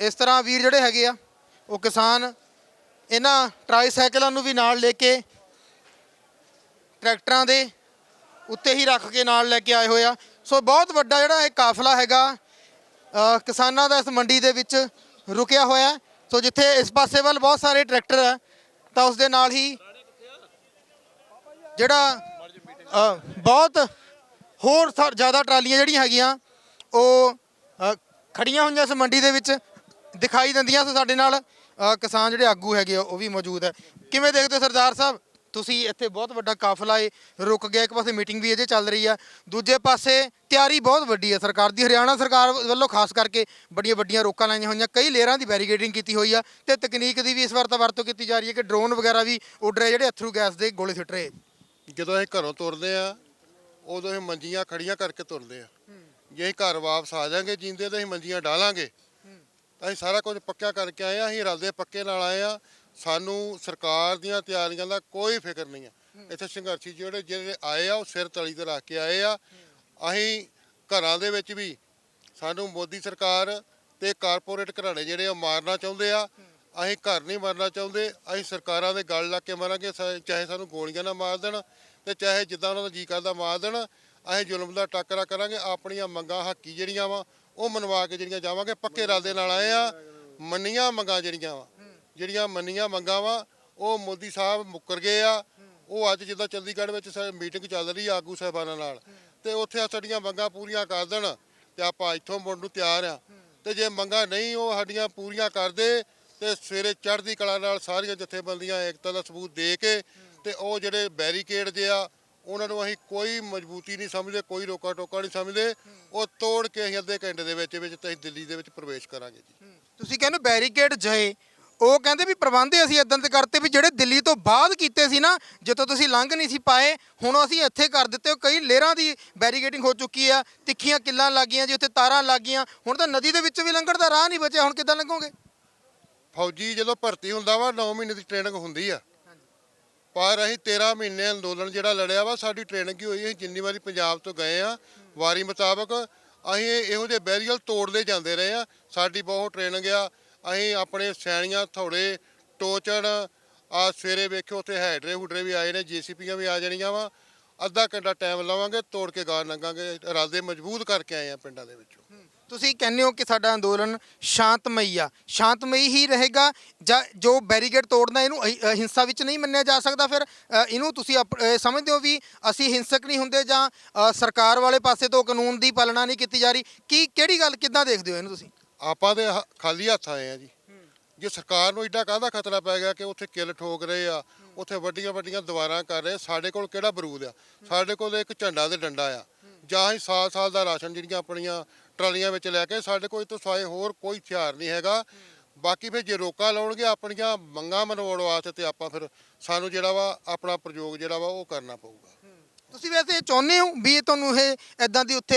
ਇਸ ਤਰ੍ਹਾਂ ਵੀਰ ਜਿਹੜੇ ਹੈਗੇ ਆ ਉਹ ਕਿਸਾਨ ਇਹਨਾਂ ਟਰਾਈਸਾਈਕਲਾਂ ਨੂੰ ਵੀ ਨਾਲ ਲੈ ਕੇ ਟਰੈਕਟਰਾਂ ਦੇ ਉੱਤੇ ਹੀ ਰੱਖ ਕੇ ਨਾਲ ਲੈ ਕੇ ਆਏ ਹੋਏ ਆ। ਸੋ ਬਹੁਤ ਵੱਡਾ ਜਿਹੜਾ ਇਹ ਕਾਫਲਾ ਹੈਗਾ ਕਿਸਾਨਾਂ ਦਾ ਇਸ ਮੰਡੀ ਦੇ ਵਿੱਚ ਰੁਕਿਆ ਹੋਇਆ ਸੋ ਜਿੱਥੇ ਇਸ ਪਾਸੇ ਵੱਲ ਬਹੁਤ ਸਾਰੇ ਟਰੈਕਟਰ ਹੈ ਤਾਂ ਉਸ ਦੇ ਨਾਲ ਹੀ ਜਿਹੜਾ ਬਹੁਤ ਹੋਰ ਸਾ- ਜ਼ਿਆਦਾ ਟਰਾਲੀਆਂ ਜਿਹੜੀਆਂ ਹੈਗੀਆਂ ਉਹ ਅ, ਖੜੀਆਂ ਹੋਈਆਂ ਇਸ ਮੰਡੀ ਦੇ ਵਿੱਚ ਦਿਖਾਈ ਦਿੰਦੀਆਂ ਸੋ ਸਾਡੇ ਨਾਲ। ਅ, ਕਿਸਾਨ ਜਿਹੜੇ ਆਗੂ ਹੈਗੇ ਆ, ਉਹ ਵੀ ਮੌਜੂਦ ਹੈ। ਕਿਵੇਂ ਦੇਖਦੇ ਹੋ ਸਰਦਾਰ ਸਾਹਿਬ? ਤੁਸੀਂ ਇੱਥੇ ਬਹੁਤ ਵੱਡਾ ਕਾਫਲਾ ਏ ਰੁਕ ਗਿਆ ਇੱਕ ਪਾਸੇ ਮੀਟਿੰਗ ਵੀ ਅਜੇ ਚੱਲ ਰਹੀ ਆ। ਦੂਜੇ ਪਾਸੇ ਤਿਆਰੀ ਬਹੁਤ ਵੱਡੀ ਹੈ ਸਰਕਾਰ ਦੀ। ਹਰਿਆਣਾ ਸਰਕਾਰ ਵੱਲੋਂ ਖਾਸ ਕਰਕੇ ਵੱਡੀਆਂ ਵੱਡੀਆਂ ਰੋਕਾਂ ਲਾਈਆਂ ਹੋਈਆਂ ਕਈ ਲੇਅਰਾਂ ਦੀ ਬੈਰੀਗੇਡਿੰਗ ਕੀਤੀ ਹੋਈ ਆ ਤੇ ਤਕਨੀਕ ਦੀ ਵੀ ਇਸ ਵਾਰ ਤਾਂ ਵਰਤੋਂ ਕੀਤੀ ਜਾ ਰਹੀ ਹੈ ਕਿ ਡਰੋਨ ਵਗੈਰਾ ਵੀ ਉੱਡ ਰਹੇ ਜਿਹੜੇ ਅਥਰੂ ਗੈਸ ਦੇ ਗੋਲੇ ਸੁੱਟ ਰਹੇ। ਜਦੋਂ ਅਸੀਂ ਘਰੋਂ ਤੁਰਦੇ ਆ ਉਦੋਂ ਅਸੀਂ ਮੰਜੀਆਂ ਖੜੀਆਂ ਕਰਕੇ ਤੁਰਦੇ ਆ। ਜੇ ਅਸੀਂ ਘਰ ਵਾਪਸ ਆ ਜਾਾਂਗੇ ਜਿੰਦੇ ਤੇ ਅਸੀਂ ਮੰਜੀਆਂ ਡਾਲਾਂਗੇ ਅਸੀਂ ਸਾਰਾ ਕੁਝ ਪੱਕਿਆ ਕਰਕੇ ਆਏ ਆ ਅਸੀਂ ਰਲਦੇ ਪੱਕੇ ਨਾਲ ਆਏ ਆ ਸਾਨੂੰ ਸਰਕਾਰ ਦੀਆਂ ਤਿਆਰੀਆਂ ਦਾ ਕੋਈ ਫਿਕਰ ਨਹੀਂ ਆ ਇੱਥੇ ਸੰਘਰਸ਼ੀ ਜਿਹੜੇ ਜਿਹੜੇ ਆਏ ਆ ਉਹ ਸਿਰ ਤਲੀ ਤੇ ਰੱਖ ਕੇ ਆਏ ਆ। ਅਸੀਂ ਘਰਾਂ ਦੇ ਵਿੱਚ ਵੀ ਸਾਨੂੰ ਮੋਦੀ ਸਰਕਾਰ ਤੇ ਕਾਰਪੋਰੇਟ ਘਰਾਣੇ ਜਿਹੜੇ ਉਹ ਮਾਰਨਾ ਚਾਹੁੰਦੇ ਆ। ਅਸੀਂ ਘਰ ਨਹੀਂ ਮਰਨਾ ਚਾਹੁੰਦੇ। ਅਸੀਂ ਸਰਕਾਰਾਂ ਦੇ ਗਲ ਲੱਗ ਕੇ ਮਰਾਂਗੇ ਚਾਹੇ ਸਾਨੂੰ ਗੋਲੀਆਂ ਨਾਲ ਮਾਰ ਦੇਣ ਤੇ ਚਾਹੇ ਜਿੱਦਾਂ ਉਹਨਾਂ ਦਾ ਜੀ ਕਰਦਾ ਮਾਰ ਦੇਣ। ਅਸੀਂ ਜ਼ੁਲਮ ਦਾ ਟੱਕਰਾ ਕਰਾਂਗੇ। ਆਪਣੀਆਂ ਮੰਗਾਂ ਹੱਕੀ ਜਿਹੜੀਆਂ ਵਾ ਉਹ ਮਨਵਾ ਕੇ ਜਿਹੜੀਆਂ ਜਾਵਾਂਗੇ, ਪੱਕੇ ਇਰਾਦੇ ਨਾਲ ਆਏ ਆ। ਮੰਨੀਆਂ ਮੰਗਾਂ ਜਿਹੜੀਆਂ ਵਾ, ਜਿਹੜੀਆਂ ਮੰਨੀਆਂ ਮੰਗਾਂ ਵਾ, ਉਹ ਮੋਦੀ ਸਾਹਿਬ ਮੁੱਕਰ ਗਏ ਆ। ਉਹ ਅੱਜ ਜਿੱਦਾਂ ਚੰਡੀਗੜ੍ਹ ਵਿੱਚ ਮੀਟਿੰਗ ਚੱਲ ਰਹੀ ਆ ਆਗੂ ਸਾਹਿਬਾਨਾਂ ਨਾਲ। ਤੇ ਉੱਥੇ ਸਾਡੀਆਂ ਮੰਗਾਂ ਪੂਰੀਆਂ ਕਰ ਦੇਣ ਤੇ ਆਪਾਂ ਇੱਥੋਂ ਮੁੜਨ ਨੂੰ ਤਿਆਰ ਆ। ਤੇ ਜੇ ਮੰਗਾਂ ਨਹੀਂ ਉਹ ਸਾਡੀਆਂ ਪੂਰੀਆਂ ਕਰਦੇ, ਤੇ ਸਵੇਰੇ ਚੜ੍ਹਦੀ ਕਲਾ ਨਾਲ ਸਾਰੀਆਂ ਜਥੇਬੰਦੀਆਂ, ਏਕਤਾ ਦਾ ਸਬੂਤ ਦੇ ਕੇ ਤੇ ਉਹ ਜਿਹੜੇ ਬੈਰੀਕੇਡ ਜੇ ਆ ਉਹਨਾਂ ਨੂੰ ਅਸੀਂ ਕੋਈ ਮਜ਼ਬੂਤੀ ਨਹੀਂ ਸਮਝਦੇ ਕੋਈ ਰੋਕਾ ਟੋਕਾ ਨਹੀਂ ਸਮਝਦੇ। ਉਹ ਤੋੜ ਕੇ ਅਸੀਂ ਅੱਧੇ ਘੰਟੇ ਦੇ ਵਿੱਚ ਵਿੱਚ ਤੇ ਅਸੀਂ ਦਿੱਲੀ ਦੇ ਵਿੱਚ ਪ੍ਰਵੇਸ਼ ਕਰਾਂਗੇ ਜੀ। ਤੁਸੀਂ ਕਹਿੰਦੇ ਬੈਰੀਕੇਡ ਜਏ ਉਹ ਕਹਿੰਦੇ ਵੀ ਪ੍ਰਬੰਧ ਅਸੀਂ ਇਦਾਂ ਦੇ ਕਰਤੇ ਵੀ ਜਿਹੜੇ ਦਿੱਲੀ ਤੋਂ ਬਾਅਦ ਕੀਤੇ ਸੀ ਨਾ ਜਿੱਥੋਂ ਤੁਸੀਂ ਲੰਘ ਨਹੀਂ ਸੀ ਪਾਏ ਹੁਣ ਅਸੀਂ ਇੱਥੇ ਕਰ ਦਿੱਤੇ। ਕਈ ਲੇਅਰਾਂ ਦੀ ਬੈਰੀਕੇਡਿੰਗ ਹੋ ਚੁੱਕੀ ਆ ਤਿੱਖੀਆਂ ਕਿੱਲਾਂ ਲੱਗੀਆਂ ਜੀ ਉੱਥੇ ਤਾਰਾਂ ਲੱਗੀਆਂ। ਹੁਣ ਤਾਂ ਨਦੀ ਦੇ ਵਿੱਚ ਵੀ ਲੰਘਣ ਦਾ ਰਾਹ ਨਹੀਂ ਬਚਿਆ ਹੁਣ ਕਿੱਦਾਂ ਲੰਘੋਗੇ? ਫੌਜੀ ਜਦੋਂ ਭਰਤੀ ਹੁੰਦਾ ਵਾ 9 ਮਹੀਨੇ ਦੀ ਟ੍ਰੇਨਿੰਗ ਹੁੰਦੀ ਆ। ਪਰ ਅਸੀਂ 13 ਮਹੀਨੇ ਅੰਦੋਲਨ ਜਿਹੜਾ ਲੜਿਆ ਵਾ, ਸਾਡੀ ਟ੍ਰੇਨਿੰਗ ਹੋਈ ਅਸੀਂ ਜਿੰਨੀ ਵਾਰੀ ਪੰਜਾਬ ਤੋਂ ਗਏ ਆ, ਵਾਰੀ ਮੁਤਾਬਕ ਅਸੀਂ ਇਹੋ ਜਿਹੇ ਬੈਰੀਅਲ ਤੋੜਦੇ ਜਾਂਦੇ ਰਹੇ ਆ। ਸਾਡੀ ਬਹੁਤ ਟ੍ਰੇਨਿੰਗ ਆ ਅਸੀਂ ਆਪਣੇ ਸੈਣੀਆਂ, ਥੋੜੇ, ਟੋਚਣ, ਆ ਸਵੇਰੇ ਵੇਖਿਓ ਉੱਥੇ ਹੈਡਰੇ ਹੁਡਰੇ ਵੀ ਆਏ ਨੇ, ਜੀਸੀਪੀਆਂ ਵੀ ਆ ਜਾਣੀਆਂ ਵਾ। ਅੱਧਾ ਘੰਟਾ ਟਾਈਮ ਲਵਾਂਗੇ, ਤੋੜ ਕੇ ਗਾਰ ਲੰਘਾਂਗੇ ਇਰਾਦੇ ਮਜ਼ਬੂਤ ਕਰਕੇ ਆਏ ਆ ਪਿੰਡਾਂ ਦੇ ਵਿੱਚੋਂ। ਤੁਸੀਂ ਕਹਿੰਦੇ ਹੋ ਕਿ ਸਾਡਾ ਅੰਦੋਲਨ ਸ਼ਾਂਤਮਈ ਆ। ਸ਼ਾਂਤਮਈ ਹੀ ਰਹੇਗਾ ਜਾਂ ਜੋ ਬੈਰੀਕੇਡ ਤੋੜਨਾ ਇਹਨੂੰ ਅਹਿ- ਅ, ਹਿੰਸਾ ਵਿੱਚ ਨਹੀਂ ਮੰਨਿਆ ਜਾ ਸਕਦਾ ਫਿਰ ਅ, ਇਹਨੂੰ ਤੁਸੀਂ ਆਪ- ਅ, ਸਮਝਦੇ ਹੋ ਵੀ ਅਸੀਂ ਹਿੰਸਕ ਨਹੀਂ ਹੁੰਦੇ ਜਾਂ ਅ, ਸਰਕਾਰ ਵਾਲੇ ਪਾਸੇ ਤੋਂ ਕਾਨੂੰਨ ਦੀ ਪਾਲਣਾ ਨਹੀਂ ਕੀਤੀ ਜਾ ਰਹੀ। ਕੀ ਕਿਹੜੀ ਗੱਲ ਕਿੱਦਾਂ ਦੇਖਦੇ ਹੋ ਇਹਨੂੰ ਤੁਸੀਂ? ਆਪਾਂ ਦੇ ਖਾਲੀ ਹੱਥ ਆਏ ਆ ਜੀ। ਜੇ ਸਰਕਾਰ ਨੂੰ ਏਡਾ ਕਾਹਦਾ ਖਤਰਾ ਪੈ ਗਿਆ ਕਿ ਉੱਥੇ ਕਿੱਲ ਠੋਕ ਰਹੇ ਆ ਉੱਥੇ ਵੱਡੀਆਂ ਵੱਡੀਆਂ ਦੀਵਾਰਾਂ ਕਰ ਰਹੇ ਸਾਡੇ ਕੋਲ ਕਿਹੜਾ ਬਰੂਦ ਆ? ਸਾਡੇ ਕੋਲ ਇੱਕ ਝੰਡਾ ਤੇ ਡੰਡਾ ਆ। ਜਾਂ ਹੀ ਸਾਲ ਸਾਲ ਦਾ ਰਾਸ਼ਨ ਜਿਹੜੀਆਂ ਆਪਣੀਆਂ ਟਰਾਲੀਆਂ ਵਿੱਚ ਲੈ ਕੇ ਸਾਡੇ ਕੋਲ ਤੋਂ ਸਿਵਾਏ ਹੋਰ ਕੋਈ ਹਥਿਆਰ ਨਹੀਂ ਹੈਗਾ। ਬਾਕੀ ਫਿਰ ਜੇ ਰੋਕਾਂ ਲਾਉਣਗੇ ਆਪਣੀਆਂ ਮੰਗਾਂ ਮਨਵਾਉਣ ਵਾਸਤੇ ਤੇ ਆਪਾਂ ਫਿਰ ਸਾਨੂੰ ਜਿਹੜਾ ਵਾ ਆਪਣਾ ਪ੍ਰਯੋਗ ਜਿਹੜਾ ਵਾ ਉਹ ਕਰਨਾ ਪਊਗਾ। ਤੁਸੀਂ ਵੈਸੇ ਇਹ ਚਾਹੁੰਦੇ ਹੋ ਵੀ ਤੁਹਾਨੂੰ ਇਹ ਐਦਾਂ ਦੀ ਉੱਥੇ